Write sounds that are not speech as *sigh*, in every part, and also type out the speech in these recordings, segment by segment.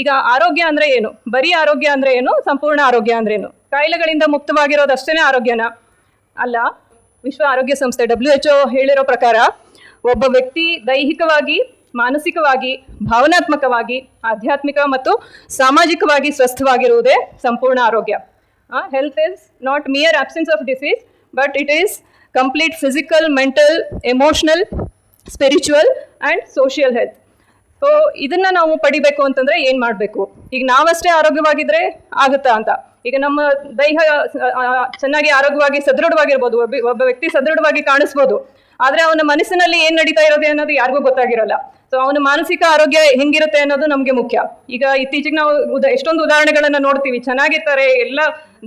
ಈಗ ಆರೋಗ್ಯ ಅಂದ್ರೆ ಏನು? ಬರೀ ಆರೋಗ್ಯ ಅಂದ್ರೆ ಏನು? ಸಂಪೂರ್ಣ ಆರೋಗ್ಯ ಅಂದ್ರೆ ಏನು? ಕಾಯಿಲೆಗಳಿಂದ ಮುಕ್ತವಾಗಿರೋದಷ್ಟೇ ಆರೋಗ್ಯನ? ಅಲ್ಲ, ವಿಶ್ವ ಆರೋಗ್ಯ ಸಂಸ್ಥೆ ಡಬ್ಲ್ಯೂ ಎಚ್ ಹೇಳಿರೋ ಪ್ರಕಾರ ಒಬ್ಬ ವ್ಯಕ್ತಿ ದೈಹಿಕವಾಗಿ, ಮಾನಸಿಕವಾಗಿ, ಭಾವನಾತ್ಮಕವಾಗಿ, ಆಧ್ಯಾತ್ಮಿಕ ಮತ್ತು ಸಾಮಾಜಿಕವಾಗಿ ಸ್ವಸ್ಥವಾಗಿರುವುದೇ ಸಂಪೂರ್ಣ ಆರೋಗ್ಯ. Health is not mere absence of disease but it is complete physical mental emotional spiritual and social health so ಇದನ್ನ ನಾವು ಪಡಿಬೇಕು ಅಂತಂದ್ರೆ ಏನ್ ಮಾಡಬೇಕು? ಈಗ ನಾವಷ್ಟೇ ಆರೋಗ್ಯವಾಗಿದ್ರೆ ಆಗುತ್ತಾ ಅಂತ. ಈಗ ನಮ್ಮ ದೈಹ ಚೆನ್ನಾಗಿ ಆರೋಗ್ಯವಾಗಿ ಸದೃಢವಾಗಿರ್ಬೋದು, ಒಬ್ಬ ವ್ಯಕ್ತಿ ಸದೃಢವಾಗಿ ಕಾಣಿಸ್ಬೋದು. ಆದ್ರೆ ಅವನ ಮನಸ್ಸಿನಲ್ಲಿ ಏನ್ ನಡೀತಾ ಇರೋದು ಅನ್ನೋದು ಯಾರಿಗೂ ಗೊತ್ತಾಗಿರಲ್ಲ. ಸೊ ಅವನ ಮಾನಸಿಕ ಆರೋಗ್ಯ ಹೆಂಗಿರುತ್ತೆ ಅನ್ನೋದು ನಮಗೆ ಮುಖ್ಯ. ಈಗ ಇತ್ತೀಚೆಗೆ ನಾವು ಉದ, ಎಷ್ಟೊಂದು ಉದಾಹರಣೆಗಳನ್ನ ನೋಡ್ತೀವಿ. ಚೆನ್ನಾಗಿರ್ತಾರೆ, ಎಲ್ಲ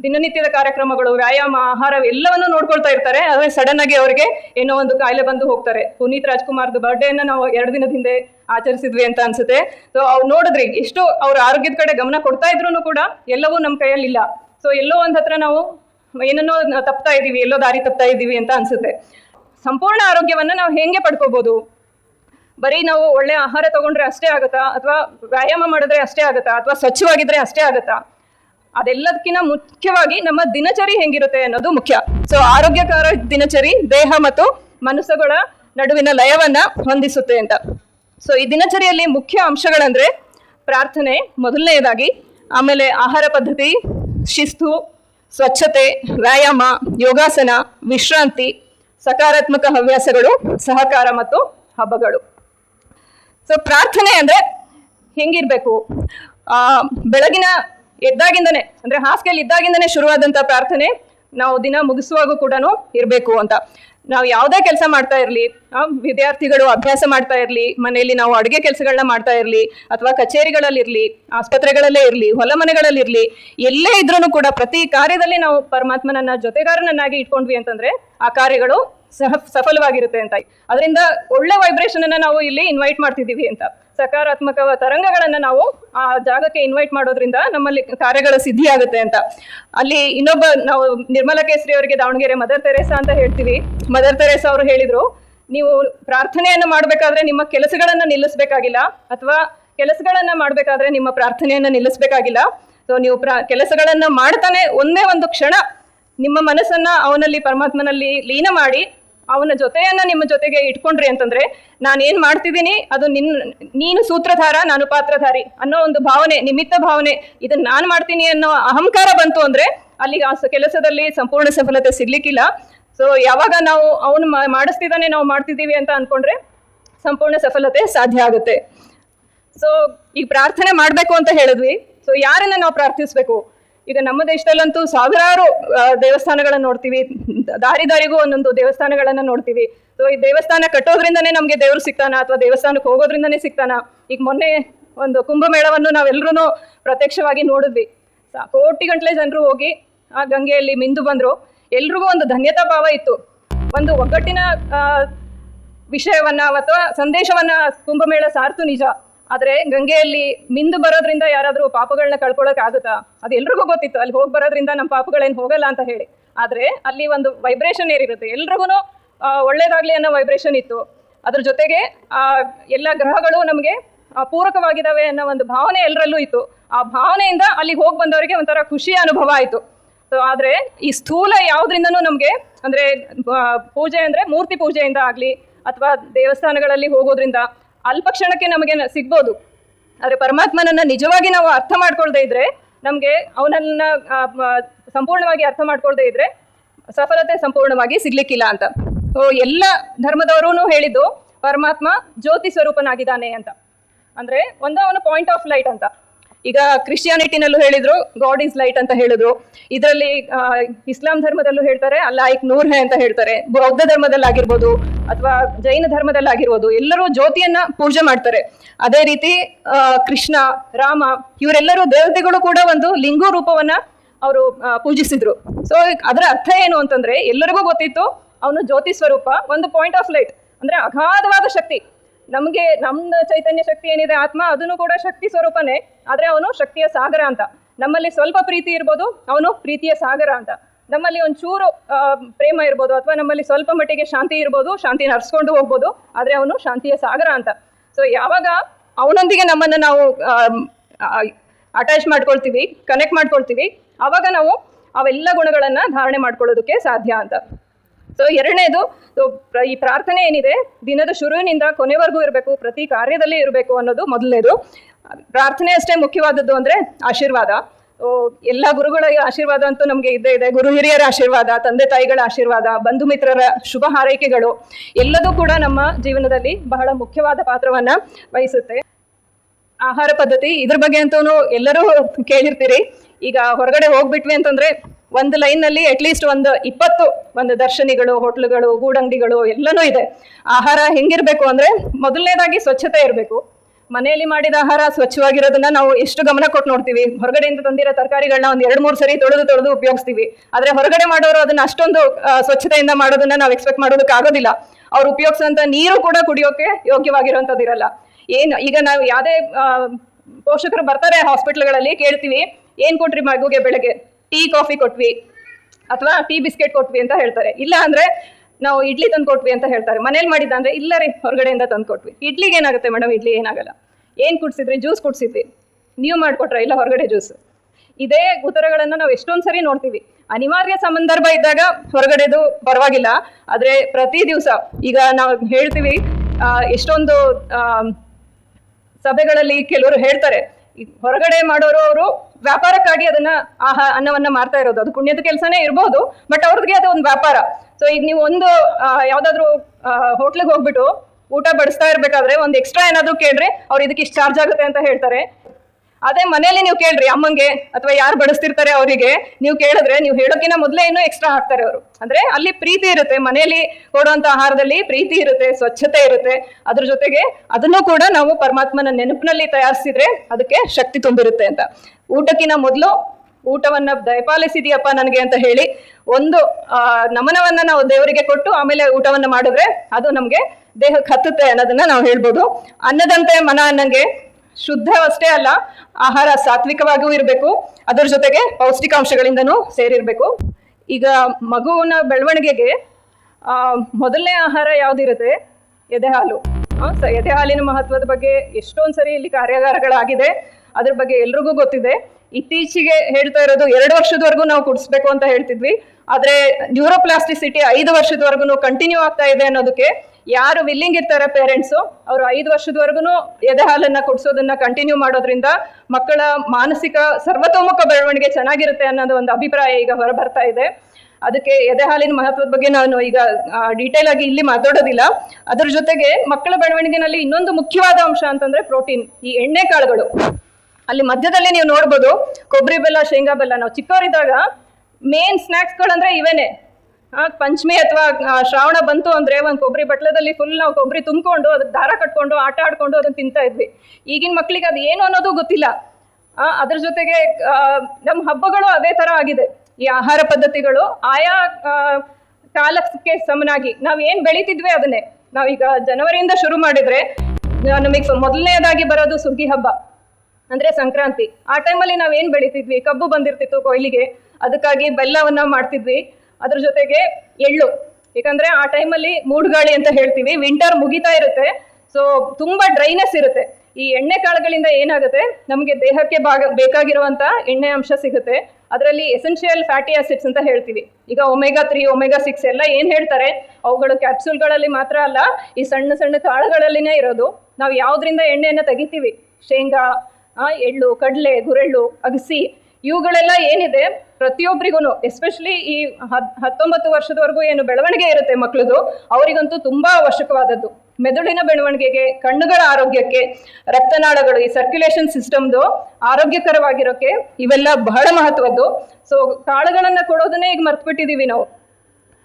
ದಿನನಿತ್ಯದ ಕಾರ್ಯಕ್ರಮಗಳು, ವ್ಯಾಯಾಮ, ಆಹಾರ ಎಲ್ಲವನ್ನು ನೋಡ್ಕೊಳ್ತಾ ಇರ್ತಾರೆ. ಆದರೆ ಸಡನ್ ಆಗಿ ಅವರಿಗೆ ಏನೋ ಒಂದು ಕಾಯಿಲೆ ಬಂದು ಹೋಗ್ತಾರೆ. ಪುನೀತ್ ರಾಜ್ಕುಮಾರ್ದು ಬರ್ಡೇನ ನಾವು ಎರಡು ದಿನದ ಹಿಂದೆ ಆಚರಿಸಿದ್ವಿ ಅಂತ ಅನ್ಸುತ್ತೆ. ಸೊ ಅವ್ರು ನೋಡಿದ್ರಿ ಎಷ್ಟು ಅವ್ರ ಆರೋಗ್ಯದ ಕಡೆ ಗಮನ ಕೊಡ್ತಾ ಇದ್ರು ಕೂಡ ಎಲ್ಲವೂ ನಮ್ಮ ಕೈಯಲ್ಲಿಲ್ಲ ಸೊ ಎಲ್ಲೋ ಒಂದ್ ಹತ್ರ ನಾವು ಏನನ್ನೋ ತಪ್ತಾ ಇದೀವಿ, ಎಲ್ಲೋ ದಾರಿ ತಪ್ತಾ ಇದೀವಿ ಅಂತ ಅನ್ಸುತ್ತೆ. ಸಂಪೂರ್ಣ ಆರೋಗ್ಯವನ್ನ ನಾವು ಹೆಂಗೆ ಪಡ್ಕೋಬಹುದು ಬರೀ ನಾವು ಒಳ್ಳೆ ಆಹಾರ ತಗೊಂಡ್ರೆ ಅಷ್ಟೇ ಆಗುತ್ತಾ? ಅಥವಾ ವ್ಯಾಯಾಮ ಮಾಡಿದ್ರೆ ಅಷ್ಟೇ ಆಗುತ್ತಾ? ಅಥವಾ ಸ್ವಚ್ಛವಾಗಿದ್ರೆ ಅಷ್ಟೇ ಆಗುತ್ತಾ? ಅದೆಲ್ಲದಕ್ಕಿಂತ ಮುಖ್ಯವಾಗಿ ನಮ್ಮ ದಿನಚರಿ ಹೆಂಗಿರುತ್ತೆ ಅನ್ನೋದು ಮುಖ್ಯ. ಸೊ ಆರೋಗ್ಯಕರ ದಿನಚರಿ, ದೇಹ ಮತ್ತು ಮನಸ್ಸುಗಳ ನಡುವಿನ ಲಯವನ್ನ ಹೊಂದಿಸುತ್ತೆ ಅಂತ. ಸೊ ಈ ದಿನಚರಿಯಲ್ಲಿ ಮುಖ್ಯ ಅಂಶಗಳಂದ್ರೆ ಪ್ರಾರ್ಥನೆ ಮೊದಲನೆಯದಾಗಿ ಆಮೇಲೆ ಆಹಾರ ಪದ್ಧತಿ, ಶಿಸ್ತು, ಸ್ವಚ್ಛತೆ, ವ್ಯಾಯಾಮ, ಯೋಗಾಸನ, ವಿಶ್ರಾಂತಿ, ಸಕಾರಾತ್ಮಕ ಹವ್ಯಾಸಗಳು, ಸಹಕಾರ ಮತ್ತು ಹಬ್ಬಗಳು. ಸೊ ಪ್ರಾರ್ಥನೆ ಅಂದ್ರೆ ಹೆಂಗಿರ್ಬೇಕು? ಆ, ಬೆಳಗಿನ ಎದ್ದಾಗಿಂದನೇ, ಅಂದ್ರೆ ಹಾಸಿಗೆಯಲ್ಲಿ ಇದ್ದಾಗಿಂದನೇ ಶುರುವಾದಂತ ಪ್ರಾರ್ಥನೆ ನಾವು ದಿನ ಮುಗಿಸುವಾಗೂ ಕೂಡ ಇರಬೇಕು ಅಂತ. ನಾವು ಯಾವುದೇ ಕೆಲಸ ಮಾಡ್ತಾ ಇರಲಿ ವಿದ್ಯಾರ್ಥಿಗಳು ಅಭ್ಯಾಸ ಮಾಡ್ತಾ ಇರಲಿ, ಮನೆಯಲ್ಲಿ ನಾವು ಅಡುಗೆ ಕೆಲಸಗಳನ್ನ ಮಾಡ್ತಾ ಇರಲಿ, ಅಥವಾ ಕಚೇರಿಗಳಲ್ಲಿರಲಿ ಆಸ್ಪತ್ರೆಗಳಲ್ಲೇ ಇರಲಿ, ಹೊಲ ಮನೆಗಳಲ್ಲಿರಲಿ ಎಲ್ಲೇ ಇದ್ರೂ ಕೂಡ ಪ್ರತಿ ಕಾರ್ಯದಲ್ಲಿ ನಾವು ಪರಮಾತ್ಮನನ್ನ ಜೊತೆಗಾರನನ್ನಾಗಿ ಇಟ್ಕೊಂಡ್ವಿ ಅಂತಂದ್ರೆ ಆ ಕಾರ್ಯಗಳು ಸಹ ಸಫಲವಾಗಿರುತ್ತೆ ಅಂತ. ಅದರಿಂದ ಒಳ್ಳೆ ವೈಬ್ರೇಷನ್ ಅನ್ನ ನಾವು ಇಲ್ಲಿ ಇನ್ವೈಟ್ ಮಾಡ್ತಿದ್ದೀವಿ ಅಂತ. ಸಕಾರಾತ್ಮಕ ತರಂಗಗಳನ್ನ ನಾವು ಆ ಜಾಗಕ್ಕೆ ಇನ್ವೈಟ್ ಮಾಡೋದ್ರಿಂದ ನಮ್ಮಲ್ಲಿ ಕಾರ್ಯಗಳ ಸಿದ್ಧಿ ಆಗುತ್ತೆ ಅಂತ. ಅಲ್ಲಿ ಇನ್ನೊಬ್ಬ ನಾವು ನಿರ್ಮಲಾ ಕೇಸರಿ ಅವರಿಗೆ ದಾವಣಗೆರೆ ಮದರ್ ತೆರೇಸಾ ಅಂತ ಹೇಳ್ತೀವಿ. ಮದರ್ ತೆರೇಸಾ ಅವರು ಹೇಳಿದ್ರು, ನೀವು ಪ್ರಾರ್ಥನೆಯನ್ನು ಮಾಡಬೇಕಾದ್ರೆ ನಿಮ್ಮ ಕೆಲಸಗಳನ್ನು ನಿಲ್ಲಿಸಬೇಕಾಗಿಲ್ಲ ಅಥವಾ ಕೆಲಸಗಳನ್ನು ಮಾಡಬೇಕಾದ್ರೆ ನಿಮ್ಮ ಪ್ರಾರ್ಥನೆಯನ್ನ ನಿಲ್ಲಿಸಬೇಕಾಗಿಲ್ಲ. ಸೊ ನೀವು ಪ್ರ ಕೆಲಸಗಳನ್ನು ಮಾಡ್ತಾನೆ ಒಂದೇ ಒಂದು ಕ್ಷಣ ನಿಮ್ಮ ಮನಸ್ಸನ್ನ ಅವನಲ್ಲಿ ಪರಮಾತ್ಮನಲ್ಲಿ ಲೀನ ಮಾಡಿ ಅವನ ಜೊತೆಯನ್ನ ನಿಮ್ಮ ಜೊತೆಗೆ ಇಟ್ಕೊಂಡ್ರಿ ಅಂತಂದ್ರೆ ನಾನು ಏನ್ ಮಾಡ್ತಿದ್ದೀನಿ? ಅದು ನಿನ್, ನೀನು ಸೂತ್ರಧಾರ, ನಾನು ಪಾತ್ರಧಾರಿ ಅನ್ನೋ ಒಂದು ಭಾವನೆ, ನಿಮಿತ್ತ ಭಾವನೆ ಇದನ್ನ ನಾನು ಮಾಡ್ತೀನಿ ಅನ್ನೋ ಅಹಂಕಾರ ಬಂತು ಅಂದ್ರೆ ಅಲ್ಲಿ ಆ ಕೆಲಸದಲ್ಲಿ ಸಂಪೂರ್ಣ ಸಫಲತೆ ಸಿಗ್ಲಿಕ್ಕಿಲ್ಲ. ಸೊ ಯಾವಾಗ ನಾವು ಅವನು ಮಾಡಿಸ್ತಿದ್ದಾನೆ, ನಾವು ಮಾಡ್ತಿದ್ದೀವಿ ಅಂತ ಅನ್ಕೊಂಡ್ರೆ ಸಂಪೂರ್ಣ ಸಫಲತೆ ಸಾಧ್ಯ ಆಗುತ್ತೆ. ಸೊ ಈಗ ಪ್ರಾರ್ಥನೆ ಮಾಡಬೇಕು ಅಂತ ಹೇಳಿದ್ವಿ. ಸೊ ಯಾರನ್ನ ನಾವು ಪ್ರಾರ್ಥಿಸ್ಬೇಕು? ಈಗ ನಮ್ಮ ದೇಶದಲ್ಲಂತೂ ಸಾವಿರಾರು ದೇವಸ್ಥಾನಗಳನ್ನು ನೋಡ್ತೀವಿ. ದಾರಿ ದಾರಿಗೂ ಒಂದೊಂದು ದೇವಸ್ಥಾನಗಳನ್ನ ನೋಡ್ತೀವಿ. ಸೊ ಈ ದೇವಸ್ಥಾನ ಕಟ್ಟೋದ್ರಿಂದನೇ ನಮಗೆ ದೇವರು ಸಿಗ್ತಾನ ಅಥವಾ ದೇವಸ್ಥಾನಕ್ಕೆ ಹೋಗೋದ್ರಿಂದನೇ ಸಿಗ್ತಾನ. ಈಗ ಮೊನ್ನೆ ಒಂದು ಕುಂಭಮೇಳವನ್ನು ನಾವೆಲ್ಲರೂ ಪ್ರತ್ಯಕ್ಷವಾಗಿ ನೋಡಿದ್ವಿ. ಕೋಟಿ ಗಂಟ್ಲೆ ಜನರು ಹೋಗಿ ಆ ಗಂಗೆಯಲ್ಲಿ ಮಿಂದು ಬಂದರು. ಎಲ್ರಿಗೂ ಒಂದು ಧನ್ಯತಾ ಭಾವ ಇತ್ತು. ಒಂದು ಒಗ್ಗಟ್ಟಿನ ವಿಷಯವನ್ನ ಅಥವಾ ಸಂದೇಶವನ್ನ ಕುಂಭಮೇಳ ಸಾರ್ತು ನಿಜ. ಆದ್ರೆ ಗಂಗೆಯಲ್ಲಿ ಮಿಂದು ಬರೋದ್ರಿಂದ ಯಾರಾದರೂ ಪಾಪಗಳನ್ನ ಕಳ್ಕೊಳಕ್ ಆಗುತ್ತಾ? ಅದು ಎಲ್ರಿಗೂ ಗೊತ್ತಿತ್ತು. ಅಲ್ಲಿ ಹೋಗಿ ಬರೋದ್ರಿಂದ ನಮ್ಮ ಪಾಪಗಳೇನು ಹೋಗಲ್ಲ ಅಂತ ಹೇಳಿ. ಆದ್ರೆ ಅಲ್ಲಿ ಒಂದು ವೈಬ್ರೇಷನ್ ಏರಿರುತ್ತೆ. ಎಲ್ರಿಗೂ ಒಳ್ಳೇದಾಗ್ಲಿ ಅನ್ನೋ ವೈಬ್ರೇಷನ್ ಇತ್ತು. ಅದ್ರ ಜೊತೆಗೆ ಎಲ್ಲ ಗ್ರಹಗಳು ನಮಗೆ ಪೂರಕವಾಗಿದ್ದಾವೆ ಅನ್ನೋ ಒಂದು ಭಾವನೆ ಎಲ್ಲರಲ್ಲೂ ಇತ್ತು. ಆ ಭಾವನೆಯಿಂದ ಅಲ್ಲಿಗೆ ಹೋಗಿ ಬಂದವರಿಗೆ ಒಂಥರ ಖುಷಿಯ ಅನುಭವ ಆಯಿತು. ಸೊ ಆದ್ರೆ ಈ ಸ್ಥೂಲ ಯಾವುದ್ರಿಂದನೂ ನಮಗೆ, ಅಂದ್ರೆ ಪೂಜೆ ಅಂದ್ರೆ ಮೂರ್ತಿ ಪೂಜೆಯಿಂದ ಆಗಲಿ, ಅಥವಾ ದೇವಸ್ಥಾನಗಳಲ್ಲಿ ಹೋಗೋದ್ರಿಂದ ಅಲ್ಪ ಕ್ಷಣಕ್ಕೆ ನಮಗೆ ಸಿಗ್ಬೋದು. ಆದರೆ ಪರಮಾತ್ಮನನ್ನ ನಿಜವಾಗಿ ನಾವು ಅರ್ಥ ಮಾಡ್ಕೊಳ್ದೇ ಇದ್ರೆ, ನಮಗೆ ಅವನನ್ನ ಸಂಪೂರ್ಣವಾಗಿ ಅರ್ಥ ಮಾಡ್ಕೊಳ್ದೇ ಇದ್ರೆ ಸಫಲತೆ ಸಂಪೂರ್ಣವಾಗಿ ಸಿಗ್ಲಿಕ್ಕಿಲ್ಲ ಅಂತ. ಸೊ ಎಲ್ಲ ಧರ್ಮದವರೂ ಹೇಳಿದ್ದು ಪರಮಾತ್ಮ ಜ್ಯೋತಿ ಸ್ವರೂಪನಾಗಿದ್ದಾನೆ ಅಂತ. ಅಂದ್ರೆ ಒಂದು ಅವನು ಪಾಯಿಂಟ್ ಆಫ್ ಲೈಟ್ ಅಂತ. ಈಗ ಕ್ರಿಶ್ಚಿಯಾನಿಟಿನಲ್ಲೂ ಹೇಳಿದ್ರು ಗಾಡ್ ಇಸ್ ಲೈಟ್ ಅಂತ ಹೇಳಿದ್ರು. ಇದರಲ್ಲಿ ಇಸ್ಲಾಂ ಧರ್ಮದಲ್ಲೂ ಹೇಳ್ತಾರೆ, ಅಲ್ಲ ನೂರ್ ಹೇ ಅಂತ ಹೇಳ್ತಾರೆ. ಬೌದ್ಧ ಧರ್ಮದಲ್ಲಾಗಿರ್ಬೋದು ಅಥವಾ ಜೈನ ಧರ್ಮದಲ್ಲಾಗಿರ್ಬೋದು, ಎಲ್ಲರೂ ಜ್ಯೋತಿಯನ್ನ ಪೂಜೆ ಮಾಡ್ತಾರೆ. ಅದೇ ರೀತಿ ಕೃಷ್ಣ, ರಾಮ, ಇವರೆಲ್ಲರೂ ದೇವತೆಗಳು ಕೂಡ ಒಂದು ಲಿಂಗು ರೂಪವನ್ನ ಅವರು ಪೂಜಿಸಿದ್ರು. ಸೊ ಅದರ ಅರ್ಥ ಏನು ಅಂತಂದ್ರೆ, ಎಲ್ಲರಿಗೂ ಗೊತ್ತಿತ್ತು, ಅವನು ಜ್ಯೋತಿ ಸ್ವರೂಪ, ಒಂದು ಪಾಯಿಂಟ್ ಆಫ್ ಲೈಟ್ ಅಂದ್ರೆ ಅಗಾಧವಾದ ಶಕ್ತಿ. ನಮಗೆ ನಮ್ಮ ಚೈತನ್ಯ ಶಕ್ತಿ ಏನಿದೆ, ಆತ್ಮ ಅದನ್ನು ಕೂಡ ಶಕ್ತಿ ಸ್ವರೂಪನೇ. ಆದ್ರೆ ಅವನು ಶಕ್ತಿಯ ಸಾಗರ ಅಂತ. ನಮ್ಮಲ್ಲಿ ಸ್ವಲ್ಪ ಪ್ರೀತಿ ಇರ್ಬೋದು, ಅವನು ಪ್ರೀತಿಯ ಸಾಗರ ಅಂತ. ನಮ್ಮಲ್ಲಿ ಒಂಚೂರು ಪ್ರೇಮ ಇರ್ಬೋದು, ಅಥವಾ ನಮ್ಮಲ್ಲಿ ಸ್ವಲ್ಪ ಮಟ್ಟಿಗೆ ಶಾಂತಿ ಇರ್ಬೋದು, ಶಾಂತಿನ ಹರಿಸ್ಕೊಂಡು ಹೋಗ್ಬೋದು, ಆದರೆ ಅವನು ಶಾಂತಿಯ ಸಾಗರ ಅಂತ. ಸೊ ಯಾವಾಗ ಅವನೊಂದಿಗೆ ನಮ್ಮನ್ನು ನಾವು ಅಟ್ಯಾಚ್ ಮಾಡ್ಕೊಳ್ತೀವಿ ಕನೆಕ್ಟ್ ಮಾಡ್ಕೊಳ್ತೀವಿ ಆವಾಗ ನಾವು ಅವೆಲ್ಲ ಗುಣಗಳನ್ನು ಧಾರಣೆ ಮಾಡ್ಕೊಳ್ಳೋದಕ್ಕೆ ಸಾಧ್ಯ ಅಂತ. ಸೊ ಎರಡನೇದು ಈ ಪ್ರಾರ್ಥನೆ ಏನಿದೆ, ದಿನದ ಶುರುವಿನಿಂದ ಕೊನೆವರೆಗೂ ಇರಬೇಕು, ಪ್ರತಿ ಕಾರ್ಯದಲ್ಲಿ ಇರಬೇಕು ಅನ್ನೋದು ಮೊದಲನೇದು. ಪ್ರಾರ್ಥನೆ ಅಷ್ಟೇ ಮುಖ್ಯವಾದದ್ದು ಅಂದರೆ ಆಶೀರ್ವಾದ. ಎಲ್ಲ ಗುರುಗಳ ಆಶೀರ್ವಾದ ಅಂತೂ ನಮಗೆ ಇದ್ದೇ ಇದೆ. ಗುರು ಹಿರಿಯರ ಆಶೀರ್ವಾದ, ತಂದೆ ತಾಯಿಗಳ ಆಶೀರ್ವಾದ, ಬಂಧು ಮಿತ್ರರ ಶುಭ ಹಾರೈಕೆಗಳು, ಎಲ್ಲದೂ ಕೂಡ ನಮ್ಮ ಜೀವನದಲ್ಲಿ ಬಹಳ ಮುಖ್ಯವಾದ ಪಾತ್ರವನ್ನು ವಹಿಸುತ್ತೆ. ಆಹಾರ ಪದ್ಧತಿ ಇದ್ರ ಬಗ್ಗೆ ಅಂತೂ ಎಲ್ಲರೂ ಕೇಳಿರ್ತೀರಿ. ಈಗ ಹೊರಗಡೆ ಹೋಗ್ಬಿಟ್ವಿ ಅಂತಂದ್ರೆ ಒಂದು ಲೈನ್ನಲ್ಲಿ ಅಟ್ಲೀಸ್ಟ್ ಒಂದು ಇಪ್ಪತ್ತು ಒಂದು ದರ್ಶನಿಗಳು, ಹೋಟ್ಲುಗಳು, ಗೂಡಂಗಡಿಗಳು ಎಲ್ಲನೂ ಇದೆ. ಆಹಾರ ಹೆಂಗಿರಬೇಕು ಅಂದ್ರೆ ಮೊದಲನೇದಾಗಿ ಸ್ವಚ್ಛತೆ ಇರಬೇಕು. ಮನೆಯಲ್ಲಿ ಮಾಡಿದ ಆಹಾರ ಸ್ವಚ್ಛವಾಗಿರೋದನ್ನ ನಾವು ಎಷ್ಟು ಗಮನ ಕೊಟ್ಟು ನೋಡ್ತೀವಿ? ಹೊರಗಡೆಯಿಂದ ತಂದಿರೋ ತರಕಾರಿಗಳನ್ನ ಒಂದು ಎರಡು ಮೂರು ಸರಿ ತೊಳೆದು ತೊಳೆದು ಉಪಯೋಗಿಸ್ತೀವಿ. ಆದ್ರೆ ಹೊರಗಡೆ ಮಾಡೋರು ಅದನ್ನ ಅಷ್ಟೊಂದು ಸ್ವಚ್ಛತೆಯಿಂದ ಮಾಡೋದನ್ನ ನಾವು ಎಕ್ಸ್ಪೆಕ್ಟ್ ಮಾಡೋದಕ್ಕೆ ಆಗೋದಿಲ್ಲ ಅವ್ರು ಉಪಯೋಗಿಸೋಂಥ ನೀರು ಕೂಡ ಕುಡಿಯೋಕೆ ಯೋಗ್ಯವಾಗಿರುವಂಥದ್ದು ಇರಲ್ಲ. ಏನು, ಈಗ ನಾವು ಯಾವುದೇ ಪೋಷಕರು ಬರ್ತಾರೆ ಹಾಸ್ಪಿಟ್ಲ್ಗಳಲ್ಲಿ ಕೇಳ್ತೀವಿ, ಏನು ಕೊಟ್ರಿ ಮಗುಗೆ ಬೆಳಗ್ಗೆ? ಟೀ ಕಾಫಿ ಕೊಟ್ವಿ ಅಥವಾ ಟೀ ಬಿಸ್ಕೆಟ್ ಕೊಟ್ವಿ ಅಂತ ಹೇಳ್ತಾರೆ. ಇಲ್ಲ ಅಂದ್ರೆ ನಾವು ಇಡ್ಲಿ ತಂದು ಕೊಟ್ವಿ ಅಂತ ಹೇಳ್ತಾರೆ. ಮನೇಲಿ ಮಾಡಿದ್ದ ಅಂದ್ರೆ ಇಲ್ಲ ರೀ, ಹೊರಗಡೆಯಿಂದ ತಂದು ಕೊಟ್ವಿ. ಇಡ್ಲಿಗೆ ಏನಾಗುತ್ತೆ ಮೇಡಮ್ ಇಡ್ಲಿ ಏನಾಗಲ್ಲ. ಏನು ಕುಡ್ಸಿದ್ರಿ? ಜ್ಯೂಸ್ ಕುಡ್ಸಿದ್ವಿ. ನೀವು ಮಾಡಿಕೊಟ್ರೆ? ಇಲ್ಲ, ಹೊರಗಡೆ ಜ್ಯೂಸ್ ಇದೇ ಉತ್ತರಗಳನ್ನು ನಾವು ಎಷ್ಟೊಂದ್ಸರಿ ನೋಡ್ತೀವಿ. ಅನಿವಾರ್ಯ ಸಂದರ್ಭ ಇದ್ದಾಗ ಹೊರಗಡೆದು ಪರವಾಗಿಲ್ಲ. ಆದ್ರೆ ಪ್ರತಿ ದಿವಸ ಈಗ ನಾವು ಹೇಳ್ತೀವಿ ಎಷ್ಟೊಂದು ಸಭೆಗಳಲ್ಲಿ ಕೆಲವರು ಹೇಳ್ತಾರೆ ಹೊರಗಡೆ ಮಾಡೋರು ಅವರು ವ್ಯಾಪಾರಕ್ಕಾಗಿ ಅದನ್ನ ಆಹಾ ಅನ್ನವನ್ನ ಮಾಡ್ತಾ ಇರೋದು. ಅದು ಪುಣ್ಯದ ಕೆಲಸನೇ ಇರಬಹುದು ಬಟ್ ಅವ್ರಿಗೆ ಅದು ಒಂದು ವ್ಯಾಪಾರ. ಸೊ ಈಗ ನೀವು ಒಂದು ಯಾವ್ದಾದ್ರು ಹೋಟ್ಲಿಗೆ ಹೋಗ್ಬಿಟ್ಟು ಊಟ ಬಡಿಸ್ತಾ ಇರ್ಬೇಕಾದ್ರೆ ಒಂದು ಎಕ್ಸ್ಟ್ರಾ ಏನಾದ್ರು ಕೇಳ್ರಿ ಅವ್ರು ಇದಕ್ಕೆ ಇಷ್ಟು ಚಾರ್ಜ್ ಆಗುತ್ತೆ ಅಂತ ಹೇಳ್ತಾರೆ. ಅದೇ ಮನೆಯಲ್ಲಿ ನೀವು ಕೇಳ್ರಿ ಅಮ್ಮಂಗೆ ಅಥವಾ ಯಾರು ಬಡಿಸ್ತಿರ್ತಾರೆ ಅವರಿಗೆ ನೀವು ಕೇಳಿದ್ರೆ ನೀವು ಹೇಳೋಕಿನ ಮೊದಲೇ ಇನ್ನೂ ಎಕ್ಸ್ಟ್ರಾ ಹಾಕ್ತಾರೆ ಅವರು. ಅಂದ್ರೆ ಅಲ್ಲಿ ಪ್ರೀತಿ ಇರುತ್ತೆ ಮನೆಯಲ್ಲಿ ಕೊಡುವಂತ ಆಹಾರದಲ್ಲಿ ಪ್ರೀತಿ ಇರುತ್ತೆ ಸ್ವಚ್ಛತೆ ಇರುತ್ತೆ. ಅದ್ರ ಜೊತೆಗೆ ಅದನ್ನು ಕೂಡ ನಾವು ಪರಮಾತ್ಮನ ನೆನಪಿನಲ್ಲಿ ತಯಾರಿಸಿದ್ರೆ ಅದಕ್ಕೆ ಶಕ್ತಿ ತುಂಬಿರುತ್ತೆ ಅಂತ. ಊಟಕ್ಕಿನ ಮೊದಲು ಊಟವನ್ನ ದಯಪಾಲಿಸಿದೀಯಪ್ಪ ನನಗೆ ಅಂತ ಹೇಳಿ ಒಂದು ಆ, ನಮನವನ್ನ ನಾವು ದೇವರಿಗೆ ಕೊಟ್ಟು ಆಮೇಲೆ ಊಟವನ್ನ ಮಾಡಿದ್ರೆ ಅದು ನಮ್ಗೆ ದೇಹಕ್ಕೆ ಹತ್ತುತ್ತೆ ಅನ್ನೋದನ್ನ ನಾವು ಹೇಳ್ಬೋದು. ಅನ್ನದಂತೆ ಮನ ಅನ್ನಂಗೆ ಶುದ್ಧವಷ್ಟೇ ಅಲ್ಲ, ಆಹಾರ ಸಾತ್ವಿಕವಾಗಿಯೂ ಇರಬೇಕು, ಅದರ ಜೊತೆಗೆ ಪೌಷ್ಟಿಕಾಂಶಗಳಿಂದನೂ ಸೇರಿರಬೇಕು. ಈಗ ಮಗುವಿನ ಬೆಳವಣಿಗೆಗೆ ಮೊದಲನೇ ಆಹಾರ ಯಾವುದಿರುತ್ತೆ? ಎದೆ ಹಾಲು ಎದೆ ಹಾಲಿನ ಮಹತ್ವದ ಬಗ್ಗೆ ಎಷ್ಟೊಂದು ಸರಿ ಇಲ್ಲಿ ಕಾರ್ಯಾಗಾರಗಳಾಗಿದೆ, ಅದ್ರ ಬಗ್ಗೆ ಎಲ್ರಿಗೂ ಗೊತ್ತಿದೆ. ಇತ್ತೀಚೆಗೆ ಹೇಳ್ತಾ ಇರೋದು ಎರಡು ವರ್ಷದವರೆಗೂ ನಾವು ಕುಡಿಸ್ಬೇಕು ಅಂತ ಹೇಳ್ತಿದ್ವಿ. ಆದರೆ ನ್ಯೂರೋಪ್ಲಾಸ್ಟಿಸಿಟಿ ಐದು ವರ್ಷದವರೆಗೂ ಕಂಟಿನ್ಯೂ ಆಗ್ತಾ ಇದೆ ಅನ್ನೋದಕ್ಕೆ ಯಾರು ವಿಲ್ಲಿಂಗ್ ಇರ್ತಾರೆ ಪೇರೆಂಟ್ಸು ಅವರು ಐದು ವರ್ಷದವರೆಗೂ ಎದೆ ಹಾಲನ್ನ ಕುಡಿಸೋದನ್ನ ಕಂಟಿನ್ಯೂ ಮಾಡೋದ್ರಿಂದ ಮಕ್ಕಳ ಮಾನಸಿಕ ಸರ್ವತೋಮುಖ ಬೆಳವಣಿಗೆ ಚೆನ್ನಾಗಿರುತ್ತೆ ಅನ್ನೋದು ಒಂದು ಅಭಿಪ್ರಾಯ ಈಗ ಹೊರ ಬರ್ತಾ ಇದೆ. ಅದಕ್ಕೆ ಎದೆ ಹಾಲಿನ ಮಹತ್ವದ ಬಗ್ಗೆ ನಾನು ಈಗ ಡೀಟೇಲ್ ಆಗಿ ಇಲ್ಲಿ ಮಾತಾಡೋದಿಲ್ಲ. ಅದ್ರ ಜೊತೆಗೆ ಮಕ್ಕಳ ಬೆಳವಣಿಗೆನಲ್ಲಿ ಇನ್ನೊಂದು ಮುಖ್ಯವಾದ ಅಂಶ ಅಂತಂದ್ರೆ ಪ್ರೋಟೀನ್ ಈ ಎಣ್ಣೆ ಕಾಳುಗಳು. ಅಲ್ಲಿ ಮಧ್ಯದಲ್ಲಿ ನೀವು ನೋಡ್ಬೋದು ಕೊಬ್ಬರಿ ಬೆಲ್ಲ, ಶೇಂಗಾ ಬೆಲ್ಲ. ನಾವು ಚಿಕ್ಕವರಿದ್ದಾಗ ಮೇನ್ ಸ್ನ್ಯಾಕ್ಸ್ಗಳಂದ್ರೆ ಇವೇನೆ. ಪಂಚಮಿ ಅಥವಾ ಶ್ರಾವಣ ಬಂತು ಅಂದ್ರೆ ಒಂದು ಕೊಬ್ಬರಿ ಬಟ್ಲದಲ್ಲಿ ಫುಲ್ ನಾವು ಕೊಬ್ಬರಿ ತುಂಬಿಕೊಂಡು ಅದಕ್ಕೆ ದಾರ ಕಟ್ಕೊಂಡು, ಆಟ ಆಡ್ಕೊಂಡು ಅದನ್ನ ತಿಂತಾ ಇದ್ವಿ. ಈಗಿನ ಮಕ್ಳಿಗೆ ಅದು ಏನು ಅನ್ನೋದು ಗೊತ್ತಿಲ್ಲ. ಅದ್ರ ಜೊತೆಗೆ ನಮ್ಮ ಹಬ್ಬಗಳು ಅದೇ ತರ ಆಗಿದೆ. ಈ ಆಹಾರ ಪದ್ಧತಿಗಳು, ಆಯಾ ಕಾಲಕ್ಕೆ ಸಮನಾಗಿ ನಾವು ಏನು ಬೆಳೀತಿದ್ವಿ ಅದನ್ನೇ. ನಾವೀಗ ಜನವರಿಯಿಂದ ಶುರು ಮಾಡಿದ್ರೆ ನಮಗೆ ಮೊದಲನೇದಾಗಿ ಬರೋದು ಸುಗ್ಗಿ ಹಬ್ಬ. ಅಂದ್ರೆ ಸಂಕ್ರಾಂತಿ. ಆ ಟೈಮಲ್ಲಿ ನಾವ್ ಏನ್ ಬೆಳಿತಿದ್ವಿ? ಕಬ್ಬು ಬಂದಿರ್ತಿತ್ತು ಕೊಯ್ಲಿಗೆ. ಅದಕ್ಕಾಗಿ ಬೆಲ್ಲವನ್ನ ಮಾಡ್ತಿದ್ವಿ. ಅದ್ರ ಜೊತೆಗೆ ಎಳ್ಳು. ಯಾಕಂದ್ರೆ ಆ ಟೈಮಲ್ಲಿ ಮೂಡ್ಗಾಳಿ ಅಂತ ಹೇಳ್ತೀವಿ. ವಿಂಟರ್ ಮುಗಿತಾ ಇರುತ್ತೆ. ಸೊ ತುಂಬಾ ಡ್ರೈನೆಸ್ ಇರುತ್ತೆ. ಈ ಎಣ್ಣೆ ಕಾಳುಗಳಿಂದ ಏನಾಗುತ್ತೆ? ನಮಗೆ ದೇಹಕ್ಕೆ ಭಾಗ, ಬೇಕಾಗಿರುವಂತ ಎಣ್ಣೆ ಅಂಶ ಸಿಗುತ್ತೆ. ಅದರಲ್ಲಿ ಎಸೆನ್ಷಿಯಲ್ ಫ್ಯಾಟಿ ಆಸಿಡ್ಸ್ ಅಂತ ಹೇಳ್ತೀವಿ. ಈಗ ಒಮೆಗಾ ತ್ರೀ ಒಮೆಗಾ ಸಿಕ್ಸ್ ಎಲ್ಲ ಏನ್ ಹೇಳ್ತಾರೆ? ಅವುಗಳು ಕ್ಯಾಪ್ಸೂಲ್ಗಳಲ್ಲಿ ಮಾತ್ರ ಅಲ್ಲ, ಈ ಸಣ್ಣ ಸಣ್ಣ ಕಾಳುಗಳಲ್ಲಿನೇ ಇರೋದು. ನಾವು ಯಾವ್ದ್ರಿಂದ ಎಣ್ಣೆಯನ್ನ ತೆಗಿತೀವಿ? ಶೇಂಗಾ ಎಳ್ಳು, ಕಡಲೆ, ಗುರೆಳ್ಳು, ಅಗಸಿ, ಇವುಗಳೆಲ್ಲ ಏನಿದೆ? ಪ್ರತಿಯೊಬ್ಬರಿಗೂ ಎಸ್ಪೆಷಲಿ ಈ ಹತ್ ಹತ್ತೊಂಬತ್ತು ವರ್ಷದವರೆಗೂ ಏನು ಬೆಳವಣಿಗೆ ಇರುತ್ತೆ ಮಕ್ಕಳದು ಅವರಿಗಂತೂ ತುಂಬಾ ಅವಶ್ಯಕವಾದದ್ದು. ಮೆದುಳಿನ ಬೆಳವಣಿಗೆಗೆ, ಕಣ್ಣುಗಳ ಆರೋಗ್ಯಕ್ಕೆ, ರಕ್ತನಾಳಗಳು, ಈ ಸರ್ಕ್ಯುಲೇಷನ್ ಸಿಸ್ಟಮ್ದು ಆರೋಗ್ಯಕರವಾಗಿರೋಕೆ ಇವೆಲ್ಲ ಬಹಳ ಮಹತ್ವದ್ದು. ಸೊ ಕಾಳುಗಳನ್ನು ಕೊಡೋದನ್ನೇ ಈಗ ಮರ್ತ್ಬಿಟ್ಟಿದೀವಿ ನಾವು.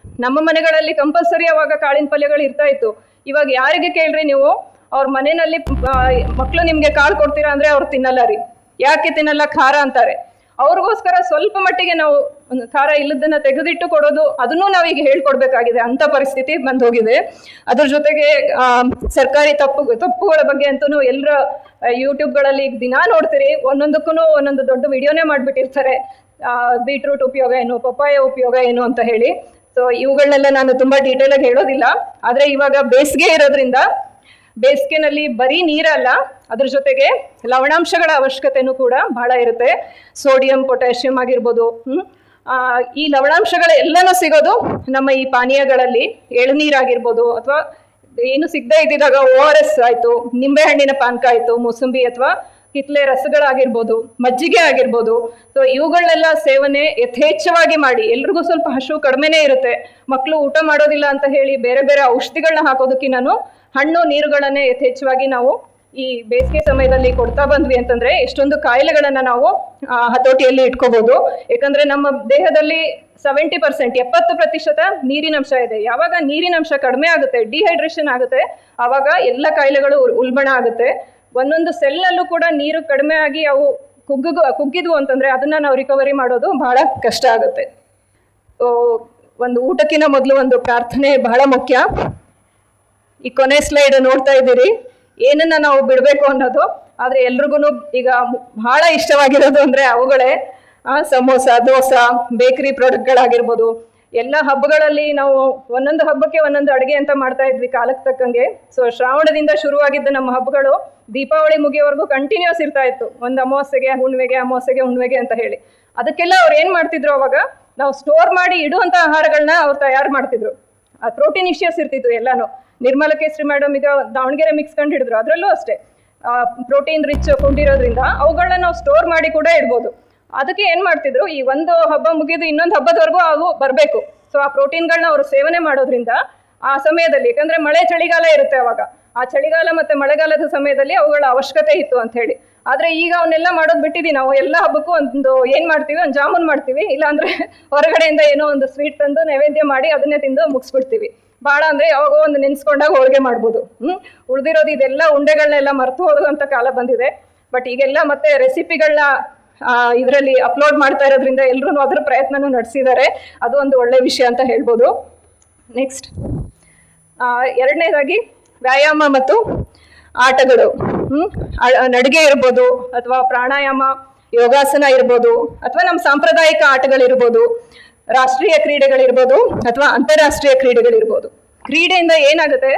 ನಮ್ಮ ಮನೆಗಳಲ್ಲಿ ಕಂಪಲ್ಸರಿ ಅವಾಗ ಕಾಳಿನ ಪಲ್ಯಗಳು ಇರ್ತಾ ಇತ್ತು. ಇವಾಗ ಯಾರಿಗೆ ಕೇಳ್ರಿ ನೀವು, ಅವ್ರ ಮನೆಯಲ್ಲಿ ಮಕ್ಕಳು ನಿಮ್ಗೆ ಕಾಳು ಕೊಡ್ತೀರಾ ಅಂದ್ರೆ ಅವ್ರು ತಿನ್ನಲ್ಲ ರೀ. ಯಾಕೆ ತಿನ್ನಲ್ಲ? ಖಾರ ಅಂತಾರೆ. ಅವ್ರಿಗೋಸ್ಕರ ಸ್ವಲ್ಪ ಮಟ್ಟಿಗೆ ನಾವು ಒಂದು ಖಾರ ಇಲ್ಲದನ್ನ ತೆಗೆದಿಟ್ಟು ಕೊಡೋದು, ಅದನ್ನೂ ನಾವೀಗ ಹೇಳ್ಕೊಡ್ಬೇಕಾಗಿದೆ. ಅಂತ ಪರಿಸ್ಥಿತಿ ಬಂದು ಹೋಗಿದೆ ಅದ್ರ ಜೊತೆಗೆ ಸರ್ಕಾರಿ ತಪ್ಪು, ತಪ್ಪುಗಳ ಬಗ್ಗೆ ಅಂತೂ ಎಲ್ಲರ ಯೂಟ್ಯೂಬ್ಗಳಲ್ಲಿ ಈಗ ದಿನಾ ನೋಡ್ತೀರಿ ಒಂದೊಂದಕ್ಕೂ ಒಂದೊಂದು ದೊಡ್ಡ ವಿಡಿಯೋನೇ ಮಾಡಿಬಿಟ್ಟಿರ್ತಾರೆ. ಬೀಟ್ರೂಟ್ ಉಪಯೋಗ ಏನು, ಪಪ್ಪಾಯ ಉಪಯೋಗ ಏನು ಅಂತ ಹೇಳಿ. ಸೊ ಇವುಗಳನ್ನೆಲ್ಲ ನಾನು ತುಂಬಾ ಡೀಟೇಲ್ ಆಗಿ ಹೇಳೋದಿಲ್ಲ. ಆದರೆ ಇವಾಗ ಬೇಸಿಗೆ ಇರೋದ್ರಿಂದ ಬೇಸಿಗೆನಲ್ಲಿ ಬರೀ ನೀರಲ್ಲ, ಅದ್ರ ಜೊತೆಗೆ ಲವಣಾಂಶಗಳ ಅವಶ್ಯಕತೆನೂ ಕೂಡ ಬಹಳ ಇರುತ್ತೆ. ಸೋಡಿಯಂ, ಪೊಟ್ಯಾಷಿಯಂ ಆಗಿರ್ಬೋದು ಈ ಲವಣಾಂಶಗಳ ಎಲ್ಲನೂ ಸಿಗೋದು ನಮ್ಮ ಈ ಪಾನೀಯಗಳಲ್ಲಿ. ಎಳನೀರಾಗಿರ್ಬೋದು ಅಥವಾ ಏನು ಸಿಗದೆ ಇದ್ದಿದಾಗ ಓ ಆರ್ ಎಸ್ ಆಯಿತು, ನಿಂಬೆಹಣ್ಣಿನ ಪಾನಕ ಆಯಿತು, ಮೂಸಂಬಿ ಅಥವಾ ಕಿತ್ಲೆ ರಸಗಳಾಗಿರ್ಬೋದು, ಮಜ್ಜಿಗೆ ಆಗಿರ್ಬೋದು. ಸೊ ಇವುಗಳನ್ನೆಲ್ಲ ಸೇವನೆ ಯಥೇಚ್ಛವಾಗಿ ಮಾಡಿ, ಎಲ್ರಿಗೂ ಸ್ವಲ್ಪ ಹಸು ಕಡಿಮೆನೇ ಇರುತ್ತೆ. ಮಕ್ಕಳು ಊಟ ಮಾಡೋದಿಲ್ಲ ಅಂತ ಹೇಳಿ ಬೇರೆ ಬೇರೆ ಔಷಧಿಗಳನ್ನ ಹಾಕೋದಕ್ಕಿಂತನೂ ಹಣ್ಣು ನೀರುಗಳನ್ನೇ ಯಥೇಚ್ಛವಾಗಿ ನಾವು ಈ ಬೇಸಿಗೆ ಸಮಯದಲ್ಲಿ ಕೊಡ್ತಾ ಬಂದ್ವಿ ಅಂತಂದ್ರೆ ಎಷ್ಟೊಂದು ಕಾಯಿಲೆಗಳನ್ನ ನಾವು ಹತೋಟಿಯಲ್ಲಿ ಇಟ್ಕೋಬಹುದು ಯಾಕಂದ್ರೆ ನಮ್ಮ ದೇಹದಲ್ಲಿ ಸೆವೆಂಟಿ ಪರ್ಸೆಂಟ್ ಎಪ್ಪತ್ತು ಪ್ರತಿಶತ ನೀರಿನಂಶ ಇದೆ. ಯಾವಾಗ ನೀರಿನಂಶ ಕಡಿಮೆ ಆಗುತ್ತೆ ಡಿಹೈಡ್ರೇಷನ್ ಆಗುತ್ತೆ, ಆವಾಗ ಎಲ್ಲ ಕಾಯಿಲೆಗಳು ಉಲ್ಬಣ ಆಗುತ್ತೆ. ಒಂದೊಂದು ಸೆಲ್ನಲ್ಲೂ ಕೂಡ ನೀರು ಕಡಿಮೆ ಆಗಿ ಅವು ಕುಗ್ಗು ಕುಗ್ಗಿದ್ವು ಅಂತಂದ್ರೆ ಅದನ್ನ ನಾವು ರಿಕವರಿ ಮಾಡೋದು ಬಹಳ ಕಷ್ಟ ಆಗುತ್ತೆ. ಒಂದು ಊಟಕ್ಕಿಂತ ಮೊದಲು ಒಂದು ಪ್ರಾರ್ಥನೆ ಬಹಳ ಮುಖ್ಯ. ಈ ಕೊನೆ ಸ್ಲೈಡ್ ನೋಡ್ತಾ ಇದ್ದೀರಿ. ಏನನ್ನ ನಾವು ಬಿಡಬೇಕು ಅನ್ನೋದು. ಆದ್ರೆ ಎಲ್ರಿಗೂ ಈಗ ಬಹಳ ಇಷ್ಟವಾಗಿರೋದು ಅಂದ್ರೆ ಅವುಗಳೇ. ಆ, ಸಮೋಸ ದೋಸೆ ಬೇಕರಿ ಪ್ರಾಡಕ್ಟ್ಗಳಾಗಿರ್ಬೋದು ಎಲ್ಲ ಹಬ್ಬಗಳಲ್ಲಿ ನಾವು ಒಂದೊಂದು ಹಬ್ಬಕ್ಕೆ ಒಂದೊಂದು ಅಡುಗೆ ಅಂತ ಮಾಡ್ತಾ ಇದ್ವಿ ಕಾಲಕ್ಕೆ ತಕ್ಕಂಗೆ. ಸೊ ಶ್ರಾವಣದಿಂದ ಶುರುವಾಗಿದ್ದ ನಮ್ಮ ಹಬ್ಬಗಳು ದೀಪಾವಳಿ ಮುಗಿಯೋವರೆಗೂ ಕಂಟಿನ್ಯೂಸ್ ಇರ್ತಾ ಇತ್ತು. ಒಂದು ಅಮಾವಾಸ್ಯೆಗೆ ಹುಣ್ಣಿಮೆಗೆ ಅಮಾವಾಸ್ಯೆಗೆ ಹುಣ್ಣಿಮೆಗೆ ಅಂತ ಹೇಳಿ. ಅದಕ್ಕೆಲ್ಲ ಅವ್ರು ಏನು ಮಾಡ್ತಿದ್ರು ಅವಾಗ? ನಾವು ಸ್ಟೋರ್ ಮಾಡಿ ಇಡುವಂತ ಆಹಾರಗಳನ್ನ ಅವ್ರು ತಯಾರು ಮಾಡ್ತಿದ್ರು. ಪ್ರೋಟೀನ್ ಇಶ್ಯೂಸ್ ಇರ್ತಿತ್ತು ಎಲ್ಲಾನು. ನಿರ್ಮಲ ಕೇಸರಿ ಮೇಡಮ್ ಈಗ ದಾವಣಗೆರೆ ಮಿಕ್ಸ್ ಕಂಡು ಹಿಡಿದ್ರು. ಅದರಲ್ಲೂ ಅಷ್ಟೇ. ಪ್ರೋಟೀನ್ ರಿಚ್ ಕೊಂಡಿರೋದ್ರಿಂದ ಅವುಗಳನ್ನ ನಾವು ಸ್ಟೋರ್ ಮಾಡಿ ಕೂಡ ಇಡ್ಬೋದು. ಅದಕ್ಕೆ ಏನು ಮಾಡ್ತಿದ್ರು, ಈ ಒಂದು ಹಬ್ಬ ಮುಗಿದು ಇನ್ನೊಂದು ಹಬ್ಬದವರೆಗೂ ಅವು ಬರಬೇಕು. ಸೊ ಆ ಪ್ರೋಟೀನ್ಗಳನ್ನ ಅವರು ಸೇವನೆ ಮಾಡೋದ್ರಿಂದ ಆ ಸಮಯದಲ್ಲಿ, ಯಾಕಂದ್ರೆ ಮಳೆ ಚಳಿಗಾಲ ಇರುತ್ತೆ ಅವಾಗ. ಆ ಚಳಿಗಾಲ ಮತ್ತೆ ಮಳೆಗಾಲದ ಸಮಯದಲ್ಲಿ ಅವುಗಳ ಅವಶ್ಯಕತೆ ಇತ್ತು ಅಂತ ಹೇಳಿ. ಆದ್ರೆ ಈಗ ಅವನ್ನೆಲ್ಲ ಮಾಡೋದು ಬಿಟ್ಟಿದ್ದೀವಿ ನಾವು. ಎಲ್ಲ ಹಬ್ಬಕ್ಕೂ ಒಂದು ಏನ್ ಮಾಡ್ತೀವಿ? ಒಂದು ಜಾಮೂನ್ ಮಾಡ್ತೀವಿ. ಇಲ್ಲಾಂದ್ರೆ ಹೊರಗಡೆಯಿಂದ ಏನೋ ಒಂದು ಸ್ವೀಟ್ ತಂದು ನೈವೇದ್ಯ ಮಾಡಿ ಅದನ್ನೇ ತಿಂದು ಮುಗಿಸ್ಬಿಡ್ತೀವಿ. ಬಹಳ ಅಂದ್ರೆ ಯಾವಾಗೋ ಒಂದು ನೆನ್ಸ್ಕೊಂಡಾಗ ಹೋಳಿಗೆ ಮಾಡ್ಬೋದು. ಹ್ಮ್? ಉಳಿದಿರೋದು ಇದೆಲ್ಲ ಉಂಡೆಗಳನ್ನೆಲ್ಲ ಮರೆತು ಹೋಗುವಂತ ಕಾಲ ಬಂದಿದೆ. ಬಟ್ ಈಗೆಲ್ಲ ಮತ್ತೆ ರೆಸಿಪಿಗಳನ್ನ ಇದರಲ್ಲಿ ಅಪ್ಲೋಡ್ ಮಾಡ್ತಾ ಇರೋದ್ರಿಂದ ಎಲ್ಲರೂ ಅದ್ರ ಪ್ರಯತ್ನನೂ ನಡೆಸಿದ್ದಾರೆ ಅದು ಒಂದು ಒಳ್ಳೆ ವಿಷಯ ಅಂತ ಹೇಳ್ಬೋದು. ನೆಕ್ಸ್ಟ್ ಎರಡನೇದಾಗಿ ವ್ಯಾಯಾಮ ಮತ್ತು ಆಟಗಳು. ಹ್ಮ್? ನಡಿಗೆ ಇರ್ಬೋದು ಅಥವಾ ಪ್ರಾಣಾಯಾಮ, ಯೋಗಾಸನ ಇರ್ಬೋದು ಅಥವಾ ನಮ್ಮ ಸಾಂಪ್ರದಾಯಿಕ ಆಟಗಳಿರ್ಬೋದು, ರಾಷ್ಟ್ರೀಯ ಕ್ರೀಡೆಗಳಿರ್ಬೋದು ಅಥವಾ ಅಂತಾರಾಷ್ಟ್ರೀಯ ಕ್ರೀಡೆಗಳಿರ್ಬೋದು. ಕ್ರೀಡೆಯಿಂದ ಏನಾಗುತ್ತೆ?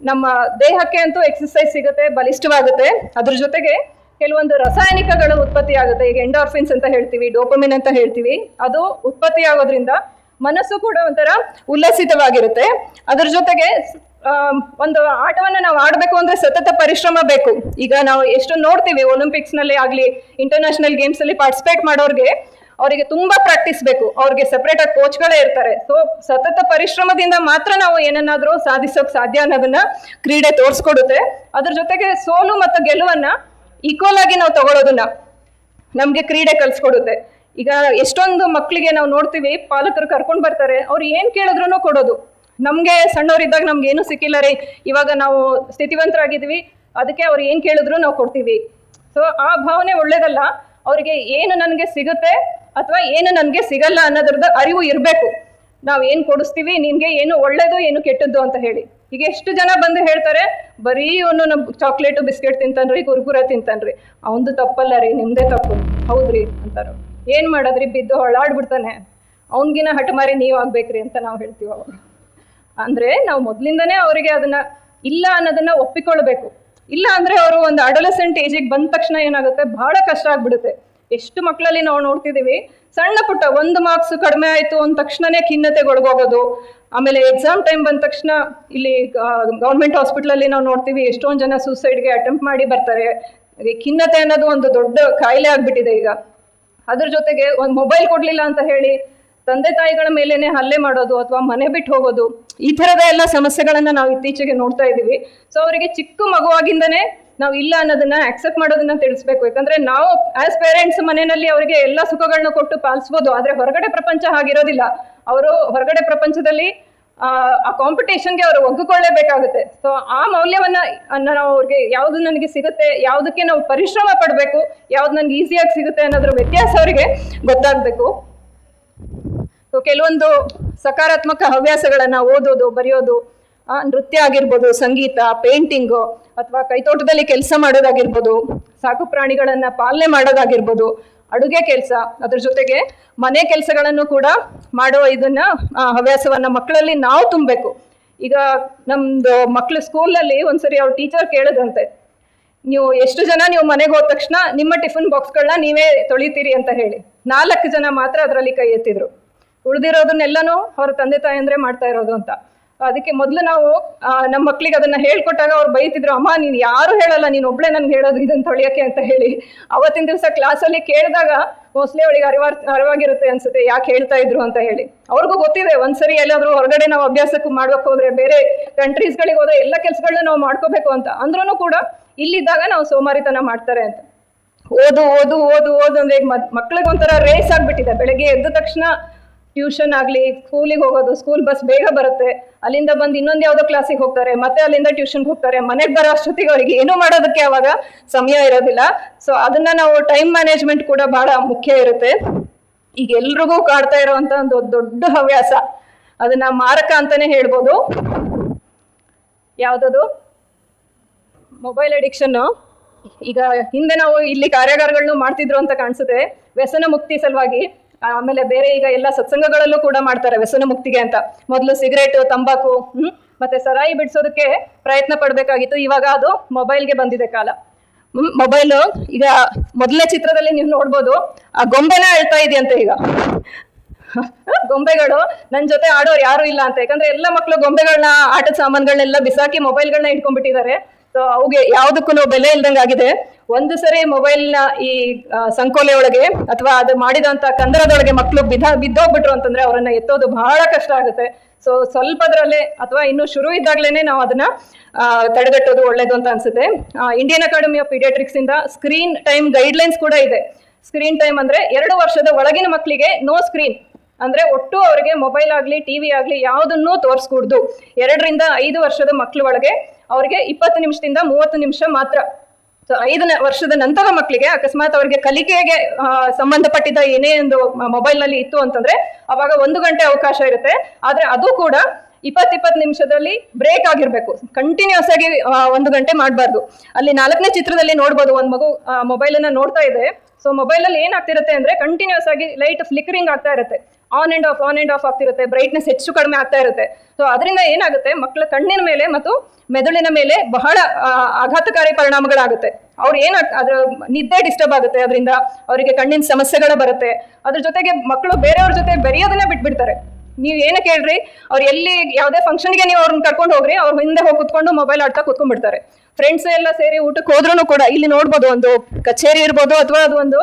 ನಮ್ಮ ದೇಹಕ್ಕೆ ಅಂತೂ ಎಕ್ಸಸೈಸ್ ಸಿಗುತ್ತೆ, ಬಲಿಷ್ಠವಾಗುತ್ತೆ. ಅದ್ರ ಜೊತೆಗೆ ಕೆಲವೊಂದು ರಾಸಾಯನಿಕಗಳು ಉತ್ಪತ್ತಿ ಆಗುತ್ತೆ ಈಗ ಎಂಡಾರ್ಫಿನ್ಸ್ ಅಂತ ಹೇಳ್ತೀವಿ ಡೋಪಮಿನ್ ಅಂತ ಹೇಳ್ತೀವಿ. ಅದು ಉತ್ಪತ್ತಿ ಆಗೋದ್ರಿಂದ ಮನಸ್ಸು ಕೂಡ ಒಂಥರ ಉಲ್ಲಸಿತವಾಗಿರುತ್ತೆ. ಅದ್ರ ಜೊತೆಗೆ ಒಂದು ಆಟವನ್ನು ನಾವು ಆಡಬೇಕು ಅಂದರೆ ಸತತ ಪರಿಶ್ರಮ ಬೇಕು. ಈಗ ನಾವು ಎಷ್ಟು ನೋಡ್ತೀವಿ ಒಲಿಂಪಿಕ್ಸ್ನಲ್ಲಿ ಆಗಲಿ ಇಂಟರ್ನ್ಯಾಷನಲ್ ಗೇಮ್ಸಲ್ಲಿ ಪಾರ್ಟಿಸಿಪೇಟ್ ಮಾಡೋರಿಗೆ, ಅವರಿಗೆ ತುಂಬ ಪ್ರಾಕ್ಟೀಸ್ ಬೇಕು. ಅವ್ರಿಗೆ ಸಪ್ರೇಟಾಗಿ ಕೋಚ್ಗಳೇ ಇರ್ತಾರೆ. ಸೊ ಸತತ ಪರಿಶ್ರಮದಿಂದ ಮಾತ್ರ ನಾವು ಏನನ್ನಾದರೂ ಸಾಧಿಸೋಕೆ ಸಾಧ್ಯ ಅನ್ನೋದನ್ನು ಕ್ರೀಡೆ ತೋರಿಸ್ಕೊಡುತ್ತೆ. ಅದ್ರ ಜೊತೆಗೆ ಸೋಲು ಮತ್ತು ಗೆಲುವನ್ನು ಈಕ್ವಲ್ ಆಗಿ ನಾವು ತಗೊಳ್ಳೋದನ್ನ ನಮಗೆ ಕ್ರೀಡೆ ಕಲಿಸ್ಕೊಡುತ್ತೆ. ಈಗ ಎಷ್ಟೊಂದು ಮಕ್ಕಳಿಗೆ ನಾವು ನೋಡ್ತೀವಿ, ಪಾಲಕರು ಕರ್ಕೊಂಡು ಬರ್ತಾರೆ. ಅವ್ರು ಏನು ಕೇಳಿದ್ರು ಕೊಡೋದು. ನಮ್ಗೆ ಸಣ್ಣವರಿದ್ದಾಗ ನಮ್ಗೆ ಏನು ಸಿಕ್ಕಿಲ್ಲ ರೀ. ಇವಾಗ ನಾವು ಸ್ಥಿತಿವಂತರಾಗಿದ್ವಿ. ಅದಕ್ಕೆ ಅವ್ರು ಏನು ಕೇಳಿದ್ರು ನಾವು ಕೊಡ್ತೀವಿ. ಸೊ ಆ ಭಾವನೆ ಒಳ್ಳೇದಲ್ಲ. ಅವರಿಗೆ ಏನು ನನಗೆ ಸಿಗುತ್ತೆ ಅಥವಾ ಏನು ನನಗೆ ಸಿಗಲ್ಲ ಅನ್ನೋದ್ರದ್ದು ಅರಿವು ಇರಬೇಕು. ನಾವು ಏನು ಕೊಡಿಸ್ತೀವಿ, ನಿನಗೆ ಏನು ಒಳ್ಳೇದು, ಏನು ಕೆಟ್ಟದ್ದು ಅಂತ ಹೇಳಿ. ಈಗ ಎಷ್ಟು ಜನ ಬಂದು ಹೇಳ್ತಾರೆ, ಬರೀ ಅವನು ನಮ್ಮ ಚಾಕ್ಲೇಟು, ಬಿಸ್ಕೆಟ್ ತಿಂತಾನ್ರಿ, ಕುರ್ಕುರ ತಿಂತಾನ್ರಿ. ಅವಂದು ತಪ್ಪಲ್ಲ ರೀ, ನಿಮ್ದೇ ತಪ್ಪು. ಹೌದ್ರಿ ಅಂತಾರ. ಏನು ಮಾಡೋದ್ರಿ, ಬಿದ್ದು ಹೊಳಾಡ್ಬಿಡ್ತಾನೆ ಅವನ್ಗಿನ ಹಠಮಾರಿ ನೀವು ಆಗ್ಬೇಕ್ರಿ ಅಂತ ನಾವು ಹೇಳ್ತೀವಿ ಅವಾಗ. ಅಂದ್ರೆ ನಾವು ಮೊದ್ಲಿಂದನೇ ಅವರಿಗೆ ಅದನ್ನ ಇಲ್ಲ ಅನ್ನೋದನ್ನ ಒಪ್ಪಿಕೊಳ್ಬೇಕು. ಇಲ್ಲ ಅಂದ್ರೆ ಅವರು ಒಂದು ಅಡಲಸೆಂಟ್ ಏಜಿಗೆ ಬಂದ ತಕ್ಷಣ ಏನಾಗುತ್ತೆ? ಬಹಳ ಕಷ್ಟ ಆಗ್ಬಿಡುತ್ತೆ. ಎಷ್ಟು ಮಕ್ಕಳಲ್ಲಿ ನಾವು ನೋಡ್ತಿದ್ದೀವಿ, ಸಣ್ಣ ಪುಟ್ಟ ಒಂದು ಮಾರ್ಕ್ಸ್ ಕಡಿಮೆ ಆಯಿತು ಅಂದ ತಕ್ಷಣನೇ ಖಿನ್ನತೆಗೊಳಗೋಗೋದು ಆಮೇಲೆ ಎಕ್ಸಾಮ್ ಟೈಮ್ ಬಂದ ತಕ್ಷಣ ಇಲ್ಲಿ ಗೌರ್ಮೆಂಟ್ ಹಾಸ್ಪಿಟ್ಲಲ್ಲಿ ನಾವು ನೋಡ್ತೀವಿ, ಎಷ್ಟೊಂದು ಜನ ಸೂಸೈಡ್ಗೆ ಅಟೆಂಪ್ಟ್ ಮಾಡಿ ಬರ್ತಾರೆ. ಖಿನ್ನತೆ ಅನ್ನೋದು ಒಂದು ದೊಡ್ಡ ಕಾಯಿಲೆ ಆಗ್ಬಿಟ್ಟಿದೆ ಈಗ. ಅದ್ರ ಜೊತೆಗೆ ಒಂದು ಮೊಬೈಲ್ ಕೊಡ್ಲಿಲ್ಲ ಅಂತ ಹೇಳಿ ತಂದೆ ತಾಯಿಗಳ ಮೇಲೇನೆ ಹಲ್ಲೆ ಮಾಡೋದು ಅಥವಾ ಮನೆ ಬಿಟ್ಟು ಹೋಗೋದು ಈ ಥರದ ಎಲ್ಲ ಸಮಸ್ಯೆಗಳನ್ನ ನಾವು ಇತ್ತೀಚೆಗೆ ನೋಡ್ತಾ ಇದ್ದೀವಿ. ಸೊ ಅವರಿಗೆ ಚಿಕ್ಕ ಮಗುವಾಗಿಂದನೇ ನಾವು ಇಲ್ಲ ಅನ್ನೋದನ್ನ ಆಕ್ಸೆಪ್ಟ್ ಮಾಡೋದನ್ನ ತಿಳಿಸ್ಬೇಕು. ಯಾಕಂದ್ರೆ ನಾವು ಆಸ್ ಪೇರೆಂಟ್ಸ್ ಮನೆಯಲ್ಲಿ ಅವರಿಗೆ ಎಲ್ಲ ಸುಖಗಳನ್ನ ಕೊಟ್ಟು ಪಾಲಿಸ್ಬೋದು ಆದ್ರೆ ಹೊರಗಡೆ ಪ್ರಪಂಚ ಹಾಗಿರೋದಿಲ್ಲ. ಅವರು ಹೊರಗಡೆ ಪ್ರಪಂಚದಲ್ಲಿ ಆ, ಕಾಂಪಿಟೇಷನ್ಗೆ ಅವರು ಒಗ್ಗಿಕೊಳ್ಳೇಬೇಕಾಗುತ್ತೆ. ಸೊ ಆ ಮೌಲ್ಯವನ್ನ ನಾವು ಅವ್ರಿಗೆ ಯಾವ್ದು ನನಗೆ ಸಿಗುತ್ತೆ ಯಾವುದಕ್ಕೆ ನಾವು ಪರಿಶ್ರಮ ಪಡಬೇಕು ಯಾವ್ದು ನನ್ಗೆ ಈಸಿಯಾಗಿ ಸಿಗುತ್ತೆ ಅನ್ನೋದ್ರ ವ್ಯತ್ಯಾಸ ಅವರಿಗೆ ಗೊತ್ತಾಗಬೇಕು. ಕೆಲವೊಂದು ಸಕಾರಾತ್ಮಕ ಹವ್ಯಾಸಗಳನ್ನು ಓದೋದು, ಬರೆಯೋದು ನೃತ್ಯ ಆಗಿರ್ಬೋದು, ಸಂಗೀತ ಪೇಂಟಿಂಗು ಅಥವಾ ಕೈತೋಟದಲ್ಲಿ ಕೆಲಸ ಮಾಡೋದಾಗಿರ್ಬೋದು, ಸಾಕು ಪ್ರಾಣಿಗಳನ್ನು ಪಾಲನೆ ಮಾಡೋದಾಗಿರ್ಬೋದು, ಅಡುಗೆ ಕೆಲಸ, ಅದ್ರ ಜೊತೆಗೆ ಮನೆ ಕೆಲಸಗಳನ್ನು ಕೂಡ ಮಾಡೋ ಇದನ್ನ ಹವ್ಯಾಸವನ್ನ ಮಕ್ಕಳಲ್ಲಿ ನಾವು ತುಂಬಬೇಕು. ಈಗ ನಮ್ದು ಮಕ್ಕಳು ಸ್ಕೂಲಲ್ಲಿ ಒಂದ್ಸರಿ ಅವ್ರ ಟೀಚರ್ ಕೇಳಿದಂತೆ ನೀವು ಎಷ್ಟು ಜನ ನೀವು ಮನೆಗೆ ಹೋದ ತಕ್ಷಣ ನಿಮ್ಮ ಟಿಫಿನ್ ಬಾಕ್ಸ್ಗಳನ್ನ ನೀವೇ ತೊಳಿತೀರಿ ಅಂತ ಹೇಳಿ. ನಾಲ್ಕು ಜನ ಮಾತ್ರ ಅದರಲ್ಲಿ ಕೈ ಎತ್ತಿದ್ರು. ಉಳಿದಿರೋದನ್ನೆಲ್ಲನೂ ಅವ್ರ ತಂದೆ ತಾಯಿ ಅಂದ್ರೆ ಮಾಡ್ತಾ ಇರೋದು ಅಂತ. ಅದಕ್ಕೆ ಮೊದಲು ನಾವು ನಮ್ಮ ಮಕ್ಳಿಗೆ ಅದನ್ನ ಹೇಳ್ಕೊಟ್ಟಾಗ ಅವ್ರು ಬೈತಿದ್ರು, ಅಮ್ಮ, ನೀನು ಯಾರು ಹೇಳಲ್ಲ, ನೀನು ಒಬ್ಳೆ ನನ್ಗೆ ಹೇಳೋದು ಇದನ್ನ ತೊಳಿಯಕ್ಕೆ ಅಂತ ಹೇಳಿ. ಅವತ್ತಿನ ದಿವಸ ಕ್ಲಾಸಲ್ಲಿ ಕೇಳಿದಾಗ, ಮೋಸ್ಟ್ಲಿ ಅವಳಿಗೆ ಅರಿವಾರ್, ಅರಿವಾಗಿರುತ್ತೆ ಅನ್ಸುತ್ತೆ, ಯಾಕೆ ಹೇಳ್ತಾ ಇದ್ರು ಅಂತ ಹೇಳಿ. ಅವ್ರಿಗೂ ಗೊತ್ತಿದೆ, ಒಂದ್ಸರಿ ಎಲ್ಲಾದ್ರೂ ಹೊರಗಡೆ ನಾವು ಅಭ್ಯಾಸಕ್ಕೆ ಮಾಡ್ಬೇಕು ಹೋದ್ರೆ, ಬೇರೆ ಕಂಟ್ರೀಸ್ಗಳಿಗೆ ಹೋದ್ರೆ ಎಲ್ಲ ಕೆಲಸಗಳನ್ನ ನಾವು ಮಾಡ್ಕೋಬೇಕು ಅಂತ. ಅಂದ್ರೂ ಕೂಡ ಇಲ್ಲಿದ್ದಾಗ ನಾವು ಸೋಮಾರಿತನ ಮಾಡ್ತಾರೆ ಅಂತ. ಓದು ಓದು ಓದು ಓದು ಅಂದ್ರೆ ಮಕ್ಳಿಗೆ ಒಂಥರ ರೇಸ್ ಆಗ್ಬಿಟ್ಟಿದೆ. ಬೆಳಗ್ಗೆ ಎದ್ದ ತಕ್ಷಣ ಟ್ಯೂಷನ್ ಆಗಲಿ ಸ್ಕೂಲಿಗೆ ಹೋಗೋದು ಸ್ಕೂಲ್ ಬಸ್ ಬೇಗ ಬರುತ್ತೆ. ಅಲ್ಲಿಂದ ಬಂದು ಇನ್ನೊಂದು ಯಾವುದೋ ಕ್ಲಾಸಿಗೆ ಹೋಗ್ತಾರೆ, ಮತ್ತೆ ಅಲ್ಲಿಂದ ಟ್ಯೂಷನ್ಗೆ ಹೋಗ್ತಾರೆ. ಮನೆಗೆ ಬರೋ ಅಷ್ಟೊತ್ತಿಗೆ ಅವರಿಗೆ ಏನೂ ಮಾಡೋದಕ್ಕೆ ಅವಾಗ ಸಮಯ ಇರೋದಿಲ್ಲ. ಸೊ ಅದನ್ನ ನಾವು ಟೈಮ್ ಮ್ಯಾನೇಜ್ಮೆಂಟ್ ಕೂಡ ಬಹಳ ಮುಖ್ಯ ಇರುತ್ತೆ. ಈಗ ಎಲ್ರಿಗೂ ಕಾಡ್ತಾ ಇರೋವಂಥ ಒಂದು ದೊಡ್ಡ ಹವ್ಯಾಸ. ಅದನ್ನ ಮಾರಕ ಅಂತಾನೆ ಹೇಳ್ಬೋದು. ಯಾವುದದು? ಮೊಬೈಲ್ ಅಡಿಕ್ಷನ್ನು ಈಗ ಹಿಂದೆ ನಾವು ಇಲ್ಲಿ ಕಾರ್ಯಾಗಾರಗಳನ್ನು ಮಾಡ್ತಿದ್ರು ಅಂತ ಕಾಣಿಸುತ್ತೆ. ವ್ಯಸನ ಮುಕ್ತಿ ಸಲುವಾಗಿ ಆಮೇಲೆ ಬೇರೆ ಈಗ ಎಲ್ಲ ಸತ್ಸಂಗಗಳಲ್ಲೂ ಕೂಡ ಮಾಡ್ತಾರೆ ವ್ಯಸನ ಮುಕ್ತಿಗೆ ಅಂತ. ಮೊದಲು ಸಿಗರೇಟ್, ತಂಬಾಕು, ಹ್ಮ್, ಮತ್ತೆ ಸರಾಯಿ ಬಿಡಿಸೋದಕ್ಕೆ ಪ್ರಯತ್ನ ಪಡಬೇಕಾಗಿತ್ತು. ಇವಾಗ ಅದು ಮೊಬೈಲ್ಗೆ ಬಂದಿದೆ ಕಾಲ. ಮೊಬೈಲು ಈಗ ಮೊದಲನೇ ಚಿತ್ರದಲ್ಲಿ ನೀವು ನೋಡ್ಬೋದು, ಆ ಗೊಂಬೆನ ಹೇಳ್ತಾ ಇದೆಯಂತೆ ಈಗ. *laughs* ಗೊಂಬೆಗಳು ನನ್ನ ಜೊತೆ ಆಡೋರು ಯಾರು ಇಲ್ಲ ಅಂತ. ಯಾಕಂದ್ರೆ ಎಲ್ಲ ಮಕ್ಕಳು ಗೊಂಬೆಗಳನ್ನ ಆಟದ ಸಾಮಾನುಗಳನ್ನೆಲ್ಲ ಬಿಸಾಕಿ ಮೊಬೈಲ್ಗಳನ್ನ ಇಟ್ಕೊಂಡ್ಬಿಟ್ಟಿದ್ದಾರೆ ಸೊ ಅವ್ಗೆ ಯಾವುದಕ್ಕೂ ಬೆಲೆ ಇಲ್ದಂಗೆ ಆಗಿದೆ ಒಂದು ಸರಿ ಮೊಬೈಲ್ನ ಈ ಸಂಕೋಲೆ ಒಳಗೆ ಅಥವಾ ಅದು ಮಾಡಿದಂತ ಕಂದರದೊಳಗೆ ಮಕ್ಕಳು ಬಿದ್ದ ಬಿದ್ದೋಗ್ಬಿಟ್ರು ಅಂತಂದ್ರೆ ಅವರನ್ನ ಎತ್ತೋದು ಬಹಳ ಕಷ್ಟ ಆಗುತ್ತೆ. ಸೊ ಸ್ವಲ್ಪದ್ರಲ್ಲೇ ಅಥವಾ ಇನ್ನು ಶುರು ಇದ್ದಾಗಲೇ ನಾವು ಅದನ್ನ ತಡೆಗಟ್ಟೋದು ಒಳ್ಳೇದು ಅಂತ ಅನ್ಸುತ್ತೆ. ಇಂಡಿಯನ್ ಅಕಾಡೆಮಿ ಆಫ್ ಪೀಡಿಯಾಟ್ರಿಕ್ಸ್ ಇಂದ ಸ್ಕ್ರೀನ್ ಟೈಮ್ ಗೈಡ್ಲೈನ್ಸ್ ಕೂಡ ಇದೆ. ಸ್ಕ್ರೀನ್ ಟೈಮ್ ಅಂದ್ರೆ ಎರಡು ವರ್ಷದ ಒಳಗಿನ ಮಕ್ಕಳಿಗೆ ನೋ ಸ್ಕ್ರೀನ್ ಅಂದ್ರೆ ಒಟ್ಟು ಅವರಿಗೆ ಮೊಬೈಲ್ ಆಗಲಿ ಟಿವಿ ಆಗಲಿ ಯಾವುದನ್ನೂ ತೋರಿಸ್ಕೂಡ್ದು. ಎರಡರಿಂದ ಐದು ವರ್ಷದ ಮಕ್ಕಳ ಒಳಗೆ ಅವರಿಗೆ ಇಪ್ಪತ್ತು ನಿಮಿಷದಿಂದ ಮೂವತ್ತು ನಿಮಿಷ ಮಾತ್ರ. ಸೊ ಐದು ವರ್ಷದ ನಂತರ ಮಕ್ಕಳಿಗೆ ಅಕಸ್ಮಾತ್ ಅವರಿಗೆ ಕಲಿಕೆಗೆ ಸಂಬಂಧಪಟ್ಟಿದ್ದ ಏನೇ ಒಂದು ಮೊಬೈಲ್ನಲ್ಲಿ ಇತ್ತು ಅಂತಂದ್ರೆ ಅವಾಗ ಒಂದು ಗಂಟೆ ಅವಕಾಶ ಇರುತ್ತೆ. ಆದ್ರೆ ಅದು ಕೂಡ ಇಪ್ಪತ್ ಇಪ್ಪತ್ತು ನಿಮಿಷದಲ್ಲಿ ಬ್ರೇಕ್ ಆಗಿರ್ಬೇಕು. ಕಂಟಿನ್ಯೂಸ್ ಆಗಿ ಒಂದು ಗಂಟೆ ಮಾಡಬಾರ್ದು. ಅಲ್ಲಿ ನಾಲ್ಕನೇ ಚಿತ್ರದಲ್ಲಿ ನೋಡ್ಬೋದು, ಒಂದು ಮಗು ಮೊಬೈಲ್ ಅನ್ನ ನೋಡ್ತಾ ಇದೆ. ಸೊ ಮೊಬೈಲ್ ಅಲ್ಲಿ ಏನಾಗ್ತಿರುತ್ತೆ ಅಂದ್ರೆ ಕಂಟಿನ್ಯೂಸ್ ಆಗಿ ಲೈಟ್ ಫ್ಲಿಕರಿಂಗ್ ಆಗ್ತಾ ಇರುತ್ತೆ. On and off on and off ಆಗ್ತಿರುತ್ತೆ. ಬ್ರೈಟ್ನೆಸ್ ಹೆಚ್ಚು ಕಡಿಮೆ ಆಗ್ತಾ ಇರುತ್ತೆ. ಸೊ ಅದರಿಂದ ಏನಾಗುತ್ತೆ? ಮಕ್ಕಳ ಕಣ್ಣಿನ ಮೇಲೆ ಮತ್ತು ಮೆದುಳಿನ ಮೇಲೆ ಬಹಳ ಆಘಾತಕಾರಿ ಪರಿಣಾಮಗಳಾಗುತ್ತೆ. ಅವ್ರು ಏನು ಅದ್ರ ನಿದ್ದೆ ಡಿಸ್ಟರ್ಬ್ ಆಗುತ್ತೆ. ಅದರಿಂದ ಅವರಿಗೆ ಕಣ್ಣಿನ ಸಮಸ್ಯೆಗಳು ಬರುತ್ತೆ. ಅದ್ರ ಜೊತೆಗೆ ಮಕ್ಕಳು ಬೇರೆಯವ್ರ ಜೊತೆ ಬೆರೆಯೋದನ್ನ ಬಿಟ್ಬಿಡ್ತಾರೆ. ನೀವು ಏನಕ್ಕೆ ಕೇಳ್ರಿ ಅವ್ರು ಎಲ್ಲಿ ಯಾವುದೇ ಫಂಕ್ಷನ್ಗೆ ನೀವು ಅವ್ರನ್ನ ಕರ್ಕೊಂಡು ಹೋಗ್ರಿ, ಅವ್ರ ಹಿಂದೆ ಹೋಗಿ ಕುತ್ಕೊಂಡು ಮೊಬೈಲ್ ಆಡ್ತಾ ಕುತ್ಕೊಂಡ್ಬಿಡ್ತಾರೆ. ಫ್ರೆಂಡ್ಸ್ ಎಲ್ಲ ಸೇರಿ ಊಟಕ್ಕೆ ಹೋದ್ರೂ ಕೂಡ ಇಲ್ಲಿ ನೋಡ್ಬೋದು ಒಂದು ಕಚೇರಿ ಇರ್ಬೋದು ಅಥವಾ ಅದು ಒಂದು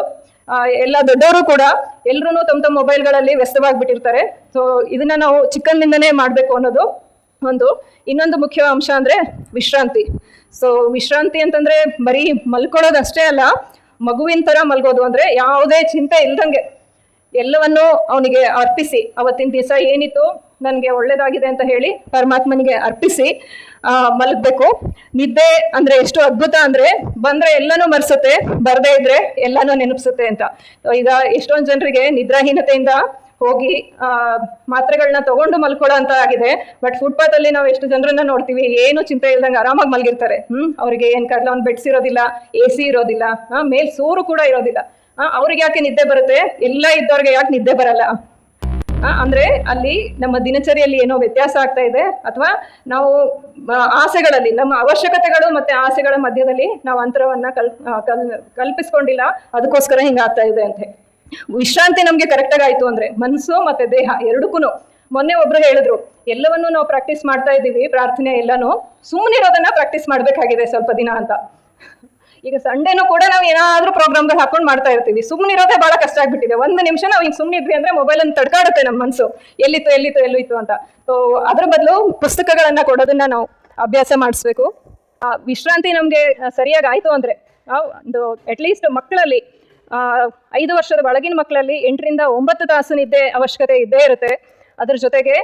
ಎಲ್ಲ ದೊಡ್ಡವರು ಕೂಡ ಎಲ್ಲರೂ ತಮ್ಮ ತಮ್ಮ ಮೊಬೈಲ್ಗಳಲ್ಲಿ ವ್ಯಸ್ತವಾಗಿಬಿಟ್ಟಿರ್ತಾರೆ. ಸೊ ಇದನ್ನ ನಾವು ಚಿಕ್ಕಂದಿಂದನೇ ಮಾಡಬೇಕು ಅನ್ನೋದು ಒಂದು ಇನ್ನೊಂದು ಮುಖ್ಯ ಅಂಶ ಅಂದರೆ ವಿಶ್ರಾಂತಿ. ಸೊ ವಿಶ್ರಾಂತಿ ಅಂತಂದ್ರೆ ಬರೀ ಮಲ್ಕೊಳ್ಳೋದಷ್ಟೇ ಅಲ್ಲ, ಮಗುವಿನ ಥರ ಮಲ್ಗೋದು ಅಂದರೆ ಯಾವುದೇ ಚಿಂತೆ ಇಲ್ದಂಗೆ ಎಲ್ಲವನ್ನೂ ಅವನಿಗೆ ಅರ್ಪಿಸಿ ಅವತ್ತಿನ ದಿವಸ ಏನಿತ್ತು? ನನಗೆ ಒಳ್ಳೇದಾಗಿದೆ ಅಂತ ಹೇಳಿ ಪರಮಾತ್ಮನಿಗೆ ಅರ್ಪಿಸಿ ಮಲಗ್ಬೇಕು. ನಿದ್ದೆ ಅಂದ್ರೆ ಎಷ್ಟು ಅದ್ಭುತ ಅಂದ್ರೆ ಬಂದ್ರೆ ಎಲ್ಲನೂ ಮರೆಸುತ್ತೆ, ಬರದೇ ಇದ್ರೆ ಎಲ್ಲನೂ ನೆನಪಿಸುತ್ತೆ ಅಂತ. ಈಗ ಎಷ್ಟೊಂದು ಜನರಿಗೆ ನಿದ್ರಾಹೀನತೆಯಿಂದ ಹೋಗಿ ಮಾತ್ರೆಗಳನ್ನ ತಗೊಂಡು ಮಲ್ಕೊಳ್ಳೋ ಅಂತ ಆಗಿದೆ. ಬಟ್ ಫುಟ್ಪಾತ್ ಅಲ್ಲಿ ನಾವು ಎಷ್ಟು ಜನರನ್ನ ನೋಡ್ತೀವಿ, ಏನು ಚಿಂತೆ ಇಲ್ದಂಗೆ ಆರಾಮಾಗಿ ಮಲಗಿರ್ತಾರೆ. ಹ್ಮ್? ಅವ್ರಿಗೆ ಏನ್ ಕರ್ಲ, ಒಂದು ಬೆಡ್ಸ್ ಇರೋದಿಲ್ಲ ಎ ಸಿ ಇರೋದಿಲ್ಲ ಮೇಲ್ ಸೂರು ಕೂಡ ಇರೋದಿಲ್ಲ. ಅವ್ರಿಗೆ ಯಾಕೆ ನಿದ್ದೆ ಬರುತ್ತೆ? ಎಲ್ಲ ಇದ್ದವ್ರಿಗೆ ಯಾಕೆ ನಿದ್ದೆ ಬರಲ್ಲ? ಅಂದ್ರೆ ಅಲ್ಲಿ ನಮ್ಮ ದಿನಚರಿಯಲ್ಲಿ ಏನೋ ವ್ಯತ್ಯಾಸ ಆಗ್ತಾ ಇದೆ, ಅಥವಾ ನಾವು ಆಸೆಗಳಲ್ಲಿ, ನಮ್ಮ ಅವಶ್ಯಕತೆಗಳು ಮತ್ತೆ ಆಸೆಗಳ ಮಧ್ಯದಲ್ಲಿ ನಾವು ಅಂತರವನ್ನ ಕಲ್ ಕಲ್ಪಿಸ್ಕೊಂಡಿಲ್ಲ, ಅದಕ್ಕೋಸ್ಕರ ಹಿಂಗಾಗ್ತಾ ಇದೆ ಅಂತ ವಿಶ್ರಾಂತಿ ನಮ್ಗೆ ಕರೆಕ್ಟಾಗಿ ಆಯ್ತು ಅಂದ್ರೆ ಮನಸ್ಸು ಮತ್ತೆ ದೇಹ ಎರಡಕ್ಕೂ ಮೊನ್ನೆ ಒಬ್ರು ಹೇಳಿದ್ರು, ಎಲ್ಲವನ್ನೂ ನಾವು ಪ್ರಾಕ್ಟೀಸ್ ಮಾಡ್ತಾ ಇದ್ದೀವಿ, ಪ್ರಾರ್ಥನೆ ಎಲ್ಲಾನು ಸುಮ್ಮನಿರೋದನ್ನ ಪ್ರಾಕ್ಟೀಸ್ ಮಾಡ್ಬೇಕಾಗಿದೆ ಸ್ವಲ್ಪ ದಿನ ಅಂತ. ಈಗ ಸಂಡೇನು ಕೂಡ ನಾವು ಏನಾದ್ರೂ ಪ್ರೋಗ್ರಾಮ್ಗಳು ಹಾಕೊಂಡು ಮಾಡ್ತಾ ಇರ್ತೀವಿ. ಸುಮ್ಮನಿರೋದೇ ಬಹಳ ಕಷ್ಟ ಆಗ್ಬಿಟ್ಟಿದೆ. ಒಂದು ನಿಮಿಷ ನಾವು ಸುಮ್ಮನೆ ಸುಮ್ಮನಿದ್ವಿ ಅಂದ್ರೆ ಮೊಬೈಲ್ ಅನ್ನು ತಡ್ಕಾಡುತ್ತೆ ನಮ್ಮ ಮನಸ್ಸು ಎಲ್ಲಿತ್ತು ಎಲ್ಲಿತ್ತು ಎಲ್ಲಿತ್ತು ಅಂತ. ಸೊ ಅದ್ರ ಬದಲು ಪುಸ್ತಕಗಳನ್ನ ಕೊಡೋದನ್ನ ನಾವು ಅಭ್ಯಾಸ ಮಾಡಿಸ್ಬೇಕು. ವಿಶ್ರಾಂತಿ ನಮಗೆ ಸರಿಯಾಗಿ ಆಯ್ತು ಅಂದ್ರೆ ಒಂದು ಅಟ್ಲೀಸ್ಟ್ ಮಕ್ಕಳಲ್ಲಿ ಐದು ವರ್ಷದ ಒಳಗಿನ ಮಕ್ಕಳಲ್ಲಿ ಎಂಟರಿಂದ ಒಂಬತ್ತು ತಾಸು ನಿದ್ದೆ ಅವಶ್ಯಕತೆ ಇದ್ದೇ ಇರುತ್ತೆ. ಅದ್ರ ಜೊತೆಗೆ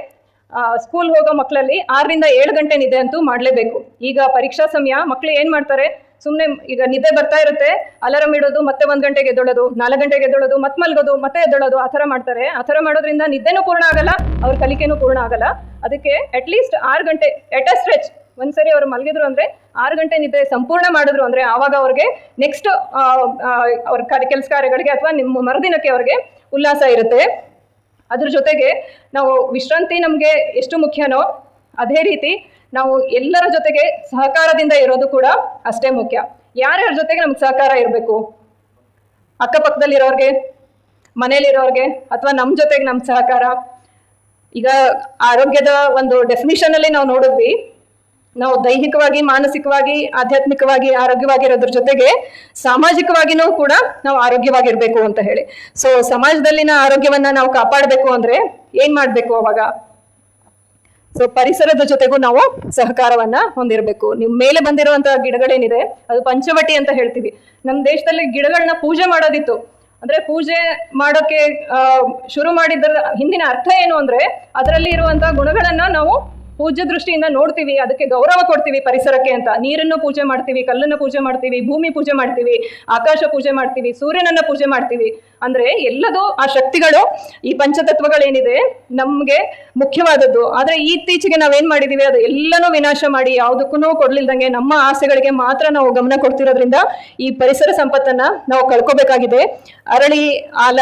ಸ್ಕೂಲ್ ಹೋಗೋ ಮಕ್ಕಳಲ್ಲಿ ಆರರಿಂದ ಏಳು ಗಂಟೆ ನಿದ್ದೆ ಅಂತೂ ಮಾಡಲೇಬೇಕು. ಈಗ ಪರೀಕ್ಷಾ ಸಮಯ ಮಕ್ಕಳು ಏನು ಮಾಡ್ತಾರೆ? ಸುಮ್ಮನೆ ಈಗ ನಿದ್ದೆ ಬರ್ತಾ ಇರುತ್ತೆ, ಅಲಾರಂ ಇಡೋದು, ಮತ್ತೆ ಒಂದು ಗಂಟೆಗೆ ಎದ್ದೊಳೋದು, ನಾಲ್ಕು ಗಂಟೆಗೆ ಎದ್ದೊಳೋದು, ಮತ್ತೆ ಮಲ್ಗೋದು, ಮತ್ತೆ ಎದ್ದೊಳೋದು, ಆ ಥರ ಮಾಡ್ತಾರೆ. ಆ ಥರ ಮಾಡೋದ್ರಿಂದ ನಿದ್ದೆನೂ ಪೂರ್ಣ ಆಗಲ್ಲ, ಅವ್ರ ಕಲಿಕೆನೂ ಪೂರ್ಣ ಆಗಲ್ಲ. ಅದಕ್ಕೆ ಅಟ್ಲೀಸ್ಟ್ ಆರು ಗಂಟೆ ಎಟ್ ಅ ಸ್ಟ್ರೆಚ್ ಒಂದ್ಸರಿ ಅವ್ರು ಮಲಗಿದ್ರು ಅಂದ್ರೆ ಆರು ಗಂಟೆ ನಿದ್ದೆ ಸಂಪೂರ್ಣ ಮಾಡಿದ್ರು ಅಂದ್ರೆ ಆವಾಗ ಅವ್ರಿಗೆ ನೆಕ್ಸ್ಟ್ ಅವ್ರ ಕೆಲಸ ಕಾರ್ಯಗಳಿಗೆ ಅಥವಾ ನಿಮ್ಮ ಮರುದಿನಕ್ಕೆ ಅವ್ರಿಗೆ ಉಲ್ಲಾಸ ಇರುತ್ತೆ. ಅದ್ರ ಜೊತೆಗೆ ನಾವು ವಿಶ್ರಾಂತಿ ನಮಗೆ ಎಷ್ಟು ಮುಖ್ಯನೋ ಅದೇ ರೀತಿ ನಾವು ಎಲ್ಲರ ಜೊತೆಗೆ ಸಹಕಾರದಿಂದ ಇರೋದು ಕೂಡ ಅಷ್ಟೇ ಮುಖ್ಯ. ಯಾರ್ಯಾರ ಜೊತೆಗೆ ನಮ್ಗೆ ಸಹಕಾರ ಇರಬೇಕು? ಅಕ್ಕಪಕ್ಕದಲ್ಲಿರೋರ್ಗೆ ಮನೇಲಿರೋರ್ಗೆ ಅಥವಾ ನಮ್ಮ ಜೊತೆಗೆ ನಮ್ಮ ಸಹಕಾರ? ಈಗ ಆರೋಗ್ಯದ ಒಂದು ಡೆಫಿನಿಷನ್ ಅಲ್ಲಿ ನಾವು ನೋಡಿದ್ವಿ. ನಾವು ದೈಹಿಕವಾಗಿ, ಮಾನಸಿಕವಾಗಿ, ಆಧ್ಯಾತ್ಮಿಕವಾಗಿ, ಆರೋಗ್ಯವಾಗಿರೋದ್ರ ಜೊತೆಗೆ ಸಾಮಾಜಿಕವಾಗಿನೂ ಕೂಡ ನಾವು ಆರೋಗ್ಯವಾಗಿರ್ಬೇಕು ಅಂತ ಹೇಳಿ. ಸೊ ಸಮಾಜದಲ್ಲಿನ ಆರೋಗ್ಯವನ್ನ ನಾವು ಕಾಪಾಡಬೇಕು ಅಂದ್ರೆ ಏನ್ ಮಾಡ್ಬೇಕು ಅವಾಗ? ಸೊ ಪರಿಸರದ ಜೊತೆಗೂ ನಾವು ಸಹಕಾರವನ್ನ ಹೊಂದಿರಬೇಕು. ನಿಮ್ ಮೇಲೆ ಬಂದಿರುವಂತಹ ಗಿಡಗಳೇನಿದೆ, ಅದು ಪಂಚವಟಿ ಅಂತ ಹೇಳ್ತೀವಿ. ನಮ್ಮ ದೇಶದಲ್ಲಿ ಗಿಡಗಳನ್ನ ಪೂಜೆ ಮಾಡೋದಿತ್ತು. ಅಂದ್ರೆ ಪೂಜೆ ಮಾಡೋಕೆ ಶುರು ಮಾಡಿದ್ರ ಹಿಂದಿನ ಅರ್ಥ ಏನು ಅಂದ್ರೆ, ಅದರಲ್ಲಿ ಇರುವಂತಹ ಗುಣಗಳನ್ನ ನಾವು ಪೂಜ್ಯ ದೃಷ್ಟಿಯಿಂದ ನೋಡ್ತೀವಿ, ಅದಕ್ಕೆ ಗೌರವ ಕೊಡ್ತೀವಿ ಪರಿಸರಕ್ಕೆ ಅಂತ. ನೀರನ್ನು ಪೂಜೆ ಮಾಡ್ತೀವಿ, ಕಲ್ಲನ್ನು ಪೂಜೆ ಮಾಡ್ತೀವಿ, ಭೂಮಿ ಪೂಜೆ ಮಾಡ್ತೀವಿ, ಆಕಾಶ ಪೂಜೆ ಮಾಡ್ತೀವಿ, ಸೂರ್ಯನನ್ನ ಪೂಜೆ ಮಾಡ್ತೀವಿ. ಅಂದ್ರೆ ಎಲ್ಲದೂ ಆ ಶಕ್ತಿಗಳು, ಈ ಪಂಚತತ್ವಗಳೇನಿದೆ ನಮ್ಗೆ ಮುಖ್ಯವಾದದ್ದು. ಆದ್ರೆ ಇತ್ತೀಚೆಗೆ ನಾವೇನ್ ಮಾಡಿದೀವಿ, ಅದು ಎಲ್ಲನೂ ವಿನಾಶ ಮಾಡಿ ಯಾವುದಕ್ಕೂ ಕೊಡ್ಲಿಲ್ದಂಗೆ ನಮ್ಮ ಆಸೆಗಳಿಗೆ ಮಾತ್ರ ನಾವು ಗಮನ ಕೊಡ್ತಿರೋದ್ರಿಂದ ಈ ಪರಿಸರ ಸಂಪತ್ತನ್ನ ನಾವು ಕಳ್ಕೊಬೇಕಾಗಿದೆ. ಅರಳಿ, ಆಲ,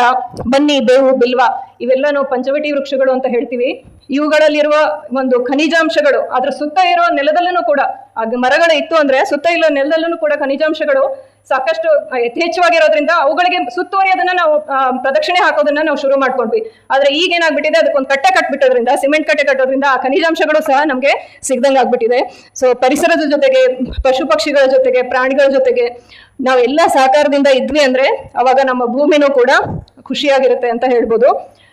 ಬನ್ನಿ, ಬೇವು, ಬಿಲ್ವ ಇವೆಲ್ಲ ನಾವು ಪಂಚವಟಿ ವೃಕ್ಷಗಳು ಅಂತ ಹೇಳ್ತೀವಿ. ಇವುಗಳಲ್ಲಿರುವ ಒಂದು ಖನಿಜಾಂಶಗಳು, ಅದ್ರ ಸುತ್ತ ಇರೋ ನೆಲದಲ್ಲೂ ಕೂಡ ಮರಗಳು ಇತ್ತು ಅಂದ್ರೆ ಸುತ್ತ ಇರುವ ನೆಲದಲ್ಲೂ ಕೂಡ ಖನಿಜಾಂಶಗಳು ಸಾಕಷ್ಟು ಯಥೇಚ್ಛವಾಗಿರೋದ್ರಿಂದ ಅವುಗಳಿಗೆ ಸುತ್ತುವರಿಯೋದನ್ನ ನಾವು ಪ್ರದಕ್ಷಿಣೆ ಹಾಕೋದನ್ನ ನಾವು ಶುರು ಮಾಡ್ಕೊಂಡ್ವಿ. ಆದ್ರೆ ಈಗ ಏನಾಗ್ಬಿಟ್ಟಿದೆ, ಅದಕ್ಕೊಂದು ಕಟ್ಟೆ ಕಟ್ಬಿಟ್ಟೋದ್ರಿಂದ, ಸಿಮೆಂಟ್ ಕಟ್ಟೆ ಕಟ್ಟೋದ್ರಿಂದ ಆ ಖನಿಜಾಂಶಗಳು ಸಹ ನಮ್ಗೆ ಸಿಗ್ದಂಗೆ ಆಗ್ಬಿಟ್ಟಿದೆ. ಸೊ ಪರಿಸರದ ಜೊತೆಗೆ, ಪಶು ಪಕ್ಷಿಗಳ ಜೊತೆಗೆ, ಪ್ರಾಣಿಗಳ ಜೊತೆಗೆ ನಾವೆಲ್ಲ ಸಹಕಾರದಿಂದ ಇದ್ವಿ ಅಂದ್ರೆ ಅವಾಗ ನಮ್ಮ ಭೂಮಿನೂ ಕೂಡ ಖುಷಿಯಾಗಿರುತ್ತೆ ಅಂತ ಹೇಳ್ಬೋದು.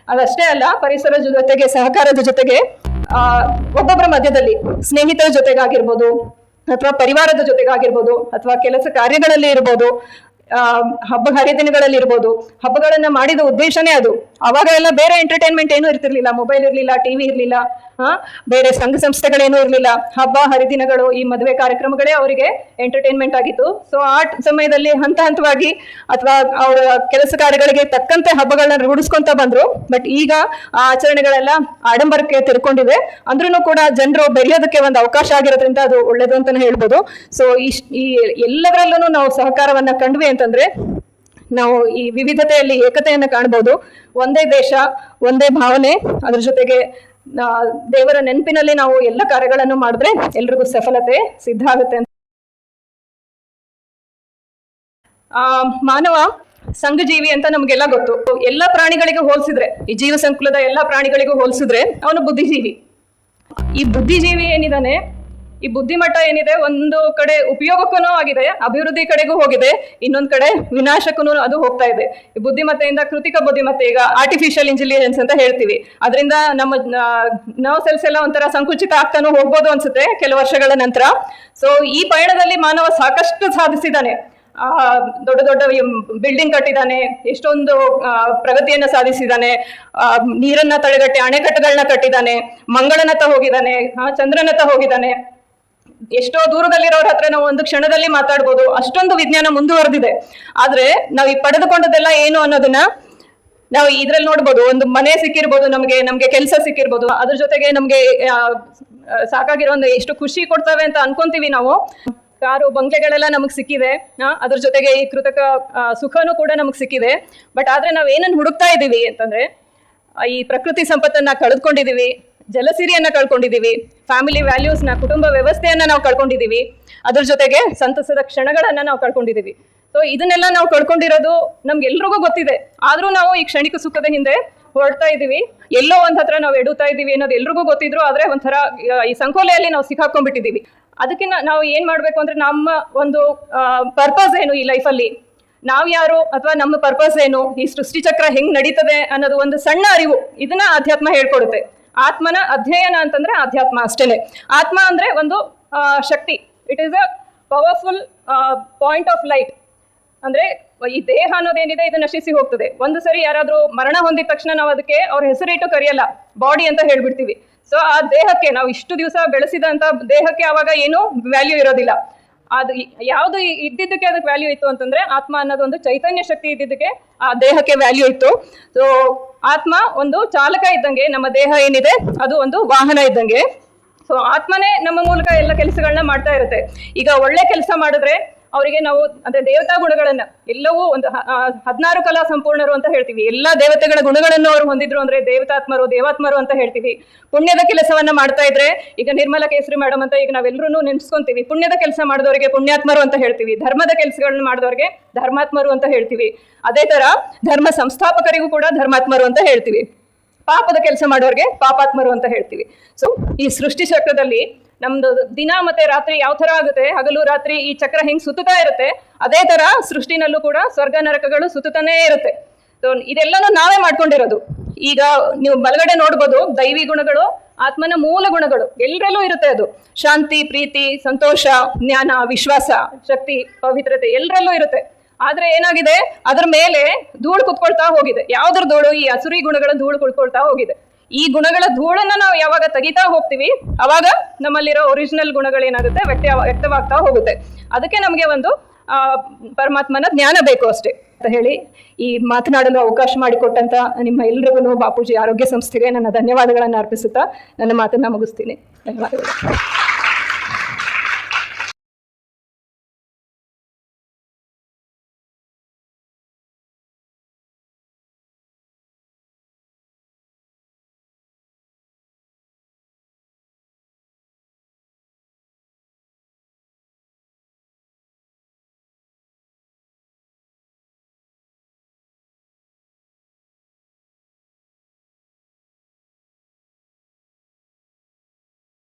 ಅದಷ್ಟೇ ಅಲ್ಲ, ಪರಿಸರ ಜೊತೆಗೆ, ಸಹಕಾರದ ಜೊತೆಗೆ, ಆ ಒಬ್ಬೊಬ್ಬರ ಮಧ್ಯದಲ್ಲಿ ಸ್ನೇಹಿತರ ಜೊತೆಗಾಗಿರ್ಬೋದು, ಅಥವಾ ಪರಿವಾರದ ಜೊತೆಗಾಗಿರ್ಬೋದು, ಅಥವಾ ಕೆಲಸ ಕಾರ್ಯಗಳಲ್ಲಿ ಇರ್ಬೋದು ಹಬ್ಬ ಹರಿದಿನಗಳಲ್ಲಿ ಇರ್ಬೋದು ಹಬ್ಬಗಳನ್ನ ಮಾಡಿದ ಉದ್ದೇಶನೇ ಅದು. ಅವಾಗ ಎಲ್ಲ ಬೇರೆ ಎಂಟರ್ಟೈನ್ಮೆಂಟ್ ಏನೂ ಇರ್ತಿರ್ಲಿಲ್ಲ. ಮೊಬೈಲ್ ಇರ್ಲಿಲ್ಲ ಟಿವಿ ಇರ್ಲಿಲ್ಲ ಹಾ ಬೇರೆ ಸಂಘ ಸಂಸ್ಥೆಗಳೇನೂ ಇರ್ಲಿಲ್ಲ. ಹಬ್ಬ, ಹರಿದಿನಗಳು ಈ ಮದುವೆ ಕಾರ್ಯಕ್ರಮಗಳೇ ಅವರಿಗೆ ಎಂಟರ್ಟೈನ್ಮೆಂಟ್ ಆಗಿತ್ತು. ಸೊ ಆ ಸಮಯದಲ್ಲಿ ಹಂತ ಹಂತವಾಗಿ ಅಥವಾ ಅವರ ಕೆಲಸ ಕಾರ್ಯಗಳಿಗೆ ತಕ್ಕಂತೆ ಹಬ್ಬಗಳನ್ನ ರೂಢಿಸ್ಕೊಂತ ಬಂದ್ರು. ಬಟ್ ಈಗ ಆ ಆಚರಣೆಗಳೆಲ್ಲ ಆಡಂಬರಕ್ಕೆ ತಿರ್ಕೊಂಡಿದೆ ಅಂದ್ರೂ ಕೂಡ ಜನರು ಬೆರೆಯೋದಕ್ಕೆ ಒಂದು ಅವಕಾಶ ಆಗಿರೋದ್ರಿಂದ ಅದು ಒಳ್ಳೇದು ಅಂತಾನೆ ಹೇಳ್ಬೋದು. ಸೊ ಈ ಎಲ್ಲದರಲ್ಲೂ ನಾವು ಸಹಕಾರವನ್ನ ಕಂಡ್ವಿ ಅಂತಂದ್ರೆ ನಾವು ಈ ವಿವಿಧತೆಯಲ್ಲಿ ಏಕತೆಯನ್ನು ಕಾಣ್ಬೋದು. ಒಂದೇ ದೇಶ, ಒಂದೇ ಭಾವನೆ, ಅದ್ರ ಜೊತೆಗೆ ದೇವರ ನೆನಪಿನಲ್ಲಿ ನಾವು ಎಲ್ಲ ಕಾರ್ಯಗಳನ್ನು ಮಾಡಿದ್ರೆ ಎಲ್ರಿಗೂ ಸಫಲತೆ ಸಿದ್ಧ ಆಗುತ್ತೆ ಅಂತ. ಆ, ಮಾನವ ಸಂಘಜೀವಿ ಅಂತ ನಮ್ಗೆಲ್ಲ ಗೊತ್ತು. ಎಲ್ಲ ಪ್ರಾಣಿಗಳಿಗೂ ಹೋಲಿಸಿದ್ರೆ, ಈ ಜೀವ ಸಂಕುಲದ ಎಲ್ಲ ಪ್ರಾಣಿಗಳಿಗೂ ಹೋಲಿಸಿದ್ರೆ ಅವನು ಬುದ್ಧಿಜೀವಿ. ಈ ಬುದ್ಧಿಜೀವಿ ಏನಿದಾನೆ ಈ ಬುದ್ಧಿಮಟ್ಟ ಏನಿದೆ, ಒಂದು ಕಡೆ ಉಪಯೋಗಕ್ಕೂ ಆಗಿದೆ, ಅಭಿವೃದ್ಧಿ ಕಡೆಗೂ ಹೋಗಿದೆ, ಇನ್ನೊಂದ್ ಕಡೆ ವಿನಾಶಕ್ಕೂ ಅದು ಹೋಗ್ತಾ ಇದೆ. ಈ ಬುದ್ಧಿಮತ್ತೆಯಿಂದ ಕೃತಿಕ ಬುದ್ಧಿಮತ್ತೆ, ಈಗ ಆರ್ಟಿಫಿಷಿಯಲ್ ಇಂಟೆಲಿಜೆನ್ಸ್ ಅಂತ ಹೇಳ್ತೀವಿ. ಅದರಿಂದ ನಮ್ಮ ನರ್ವ್ ಸೆಲ್ಸ್ ಎಲ್ಲ ಒಂಥರ ಸಂಕುಚಿತ ಆಗ್ತಾನೂ ಹೋಗ್ಬೋದು ಅನ್ಸುತ್ತೆ ಕೆಲವು ವರ್ಷಗಳ ನಂತರ. ಸೊ ಈ ಪಯಣದಲ್ಲಿ ಮಾನವ ಸಾಕಷ್ಟು ಸಾಧಿಸಿದ್ದಾನೆ. ದೊಡ್ಡ ದೊಡ್ಡ ಬಿಲ್ಡಿಂಗ್ ಕಟ್ಟಿದಾನೆ ಎಷ್ಟೊಂದು ಪ್ರಗತಿಯನ್ನ ಸಾಧಿಸಿದಾನೆ ನೀರನ್ನ ತಡೆಗಟ್ಟಿ ಅಣೆಕಟ್ಟುಗಳನ್ನ ಕಟ್ಟಿದಾನೆ ಮಂಗಳನತ್ತ ಹೋಗಿದ್ದಾನೆ ಚಂದ್ರನತ್ತ ಹೋಗಿದ್ದಾನೆ. ಎಷ್ಟೋ ದೂರದಲ್ಲಿರೋರ ಹತ್ರ ನಾವು ಒಂದು ಕ್ಷಣದಲ್ಲಿ ಮಾತಾಡ್ಬೋದು. ಅಷ್ಟೊಂದು ವಿಜ್ಞಾನ ಮುಂದುವರೆದಿದೆ. ಆದ್ರೆ ನಾವು ಈ ಪಡೆದುಕೊಂಡದೆಲ್ಲ ಏನು ಅನ್ನೋದನ್ನ ನಾವು ಇದ್ರಲ್ಲಿ ನೋಡ್ಬೋದು. ಒಂದು ಮನೆ ಸಿಕ್ಕಿರ್ಬೋದು, ನಮಗೆ, ನಮ್ಗೆ ಕೆಲಸ ಸಿಕ್ಕಿರ್ಬೋದು. ಅದ್ರ ಜೊತೆಗೆ ನಮ್ಗೆ ಸಾಕಾಗಿರೋ ಒಂದು ಎಷ್ಟು ಖುಷಿ ಕೊಡ್ತವೆ ಅಂತ ಅನ್ಕೊಂತೀವಿ ನಾವು. ಕಾರು, ಬಂಗ್ಲೆಗಳೆಲ್ಲ ನಮಗ್ ಸಿಕ್ಕಿದೆ. ಅದ್ರ ಜೊತೆಗೆ ಈ ಕೃತಕ ಸುಖನೂ ಕೂಡ ನಮಗ್ ಸಿಕ್ಕಿದೆ. ಬಟ್ ಆದ್ರೆ ನಾವ್ ಏನನ್ನ ಹುಡುಕ್ತಾ ಇದೀವಿ ಅಂತಂದ್ರೆ ಈ ಪ್ರಕೃತಿ ಸಂಪತ್ತನ್ನ ಕಳೆದುಕೊಂಡಿದೀವಿ. ಜಲಸಿರಿಯನ್ನ ಕಳ್ಕೊಂಡಿದೀವಿ ಫ್ಯಾಮಿಲಿ ವ್ಯಾಲ್ಯೂಸ್ನ ಕುಟುಂಬ ವ್ಯವಸ್ಥೆಯನ್ನ ನಾವು ಕಳ್ಕೊಂಡಿದೀವಿ ಅದ್ರ ಜೊತೆಗೆ ಸಂತಸದ ಕ್ಷಣಗಳನ್ನ ನಾವು ಕಳ್ಕೊಂಡಿದೀವಿ ಸೊ ಇದನ್ನೆಲ್ಲ ನಾವು ಕಳ್ಕೊಂಡಿರೋದು ನಮ್ಗೆಲ್ರಿಗೂ ಗೊತ್ತಿದೆ. ಆದ್ರೂ ನಾವು ಈ ಕ್ಷಣಿಕ ಸುಖದ ಹಿಂದೆ ಹೊರಡ್ತಾ ಇದೀವಿ ಎಲ್ಲೋ ಒಂದ್ ಹತ್ರ ನಾವು ಎಡುತ್ತಾ ಇದೀವಿ ಅನ್ನೋದು ಎಲ್ರಿಗೂ ಗೊತ್ತಿದ್ರು, ಆದ್ರೆ ಒಂಥರ ಈ ಸಂಕೋಲೆಯಲ್ಲಿ ನಾವು ಸಿಕ್ಕಾಕೊಂಡ್ಬಿಟ್ಟಿದೀವಿ ಅದಕ್ಕೆ ನಾವು ಏನ್ ಮಾಡ್ಬೇಕು ಅಂದ್ರೆ ನಮ್ಮ ಒಂದು ಪರ್ಪಸ್ ಏನು ಈ ಲೈಫಲ್ಲಿ ನಾವು ಯಾರು ಅಥವಾ ನಮ್ಮ ಪರ್ಪಸ್ ಏನು? ಈ ಸೃಷ್ಟಿ ಚಕ್ರ ಹೆಂಗ್ ನಡೀತದೆ ಅನ್ನೋದು ಒಂದು ಸಣ್ಣ ಅರಿವು ಇದನ್ನ ಅಧ್ಯಾತ್ಮ ಹೇಳ್ಕೊಡುತ್ತೆ. ಆತ್ಮನ ಅಧ್ಯಯನ ಅಂತಂದ್ರೆ ಆಧ್ಯಾತ್ಮ ಅಷ್ಟೇನೆ. ಆತ್ಮ ಅಂದ್ರೆ ಒಂದು ಶಕ್ತಿ. It is a powerful point of light ಅಂದ್ರೆ ಈ ದೇಹ ಅನ್ನೋದೇನಿದೆ ಇದು ನಶಿಸಿ ಹೋಗ್ತದೆ. ಒಂದು ಸರಿ ಯಾರಾದರೂ ಮರಣ ಹೊಂದಿದ ತಕ್ಷಣ ನಾವು ಅದಕ್ಕೆ ಅವ್ರ ಹೆಸರಿಟ್ಟು ಕರೆಯಲ್ಲ ಬಾಡಿ ಅಂತ ಹೇಳ್ಬಿಡ್ತೀವಿ. ಸೊ ಆ ದೇಹಕ್ಕೆ ನಾವು ಇಷ್ಟು ದಿವಸ ಬೆಳೆಸಿದಂತ ದೇಹಕ್ಕೆ ಅವಾಗ ಏನು ವ್ಯಾಲ್ಯೂ ಇರೋದಿಲ್ಲ. ಅದು ಯಾವುದು ಇದ್ದಿದ್ದಕ್ಕೆ ಅದಕ್ಕೆ ವ್ಯಾಲ್ಯೂ ಇತ್ತು ಅಂತಂದ್ರೆ ಆತ್ಮ ಅನ್ನೋದು ಒಂದು ಚೈತನ್ಯ ಶಕ್ತಿ ಇದ್ದಿದ್ದಕ್ಕೆ ಆ ದೇಹಕ್ಕೆ ವ್ಯಾಲ್ಯೂ ಇತ್ತು. ಸೊ ಆತ್ಮ ಒಂದು ಚಾಲಕ ಇದ್ದಂಗೆ, ನಮ್ಮ ದೇಹ ಏನಿದೆ, ಅದು ಒಂದು ವಾಹನ ಇದ್ದಂಗೆ. ಸೊ ಆತ್ಮನೇ ನಮ್ಮ ಮೂಲಕ ಎಲ್ಲ ಕೆಲಸಗಳನ್ನ ಮಾಡ್ತಾ ಇರುತ್ತೆ. ಈಗ ಒಳ್ಳೆ ಕೆಲಸ ಮಾಡಿದ್ರೆ ಅವರಿಗೆ ನಾವು ಅಂದ್ರೆ ದೇವತಾ ಗುಣಗಳನ್ನ ಎಲ್ಲವೂ ಒಂದು ಹದಿನಾರು ಕಲಾ ಸಂಪೂರ್ಣರು ಅಂತ ಹೇಳ್ತೀವಿ. ಎಲ್ಲ ದೇವತೆಗಳ ಗುಣಗಳನ್ನು ಅವರು ಹೊಂದಿದ್ರು ಅಂದ್ರೆ ದೇವತಾತ್ಮರು, ದೇವಾತ್ಮರು ಅಂತ ಹೇಳ್ತೀವಿ. ಪುಣ್ಯದ ಕೆಲಸವನ್ನ ಮಾಡ್ತಾ ಇದ್ರೆ ಈಗ ನಿರ್ಮಲ ಕೇಸರಿ ಮೇಡಮ್ ಅಂತ ಈಗ ನಾವೆಲ್ಲರೂ ನೆನ್ಸ್ಕೊಂತೀವಿ. ಪುಣ್ಯದ ಕೆಲಸ ಮಾಡಿದವರಿಗೆ ಪುಣ್ಯಾತ್ಮರು ಅಂತ ಹೇಳ್ತೀವಿ. ಧರ್ಮದ ಕೆಲಸಗಳನ್ನ ಮಾಡಿದವರಿಗೆ ಧರ್ಮಾತ್ಮರು ಅಂತ ಹೇಳ್ತೀವಿ. ಅದೇ ತರ ಧರ್ಮ ಸಂಸ್ಥಾಪಕರಿಗೂ ಕೂಡ ಧರ್ಮಾತ್ಮರು ಅಂತ ಹೇಳ್ತೀವಿ. ಪಾಪದ ಕೆಲಸ ಮಾಡೋರಿಗೆ ಪಾಪಾತ್ಮರು ಅಂತ ಹೇಳ್ತೀವಿ. ಸೊ ಈ ಸೃಷ್ಟಿ ಚಕ್ರದಲ್ಲಿ ನಮ್ದು ದಿನ ಮತ್ತೆ ರಾತ್ರಿ ಯಾವ ತರ ಆಗುತ್ತೆ, ಹಗಲು ರಾತ್ರಿ ಈ ಚಕ್ರ ಹೆಂಗ್ ಸುತ್ತುತ್ತಾ ಇರುತ್ತೆ, ಅದೇ ತರ ಸೃಷ್ಟಿನಲ್ಲೂ ಕೂಡ ಸ್ವರ್ಗ ನರಕಗಳು ಸುತ್ತುತ್ತಾನೆ ಇರುತ್ತೆ. ಸೊ ಇದೆಲ್ಲನೂ ನಾವೇ ಮಾಡ್ಕೊಂಡಿರೋದು. ಈಗ ನೀವು ಬಲಗಡೆ ನೋಡ್ಬೋದು, ದೈವಿ ಗುಣಗಳು, ಆತ್ಮನ ಮೂಲ ಗುಣಗಳು ಎಲ್ಲರಲ್ಲೂ ಇರುತ್ತೆ ಅದು. ಶಾಂತಿ, ಪ್ರೀತಿ, ಸಂತೋಷ, ಜ್ಞಾನ, ವಿಶ್ವಾಸ, ಶಕ್ತಿ, ಪವಿತ್ರತೆ ಎಲ್ಲರಲ್ಲೂ ಇರುತ್ತೆ. ಆದ್ರೆ ಏನಾಗಿದೆ, ಅದರ ಮೇಲೆ ಧೂಳು ಕುತ್ಕೊಳ್ತಾ ಹೋಗಿದೆ. ಯಾವ್ದ್ರ ಧೂಳು? ಈ ಹಸುರಿ ಗುಣಗಳ ಧೂಳು ಕುತ್ಕೊಳ್ತಾ ಹೋಗಿದೆ. ಈ ಗುಣಗಳ ಧೂಳನ್ನ ನಾವು ಯಾವಾಗ ತೆಗಿತಾ ಹೋಗ್ತೀವಿ, ಅವಾಗ ನಮ್ಮಲ್ಲಿರೋ ಒರಿಜಿನಲ್ ಗುಣಗಳೇನಾಗುತ್ತೆ ವ್ಯಕ್ತ, ವ್ಯಕ್ತವಾಗ್ತಾ ಹೋಗುತ್ತೆ. ಅದಕ್ಕೆ ನಮಗೆ ಒಂದು ಪರಮಾತ್ಮನ ಜ್ಞಾನ ಬೇಕು ಅಷ್ಟೇ. ಅಂತ ಹೇಳಿ ಈ ಮಾತನಾಡಲು ಅವಕಾಶ ಮಾಡಿಕೊಟ್ಟಂತ ನಿಮ್ಮ ಎಲ್ರಿಗೂ ಬಾಪೂಜಿ ಆರೋಗ್ಯ ಸಂಸ್ಥೆಗೆ ನನ್ನ ಧನ್ಯವಾದಗಳನ್ನು ಅರ್ಪಿಸುತ್ತಾ ನನ್ನ ಮಾತನ್ನ ಮುಗಿಸ್ತೀನಿ. ಧನ್ಯವಾದಗಳು.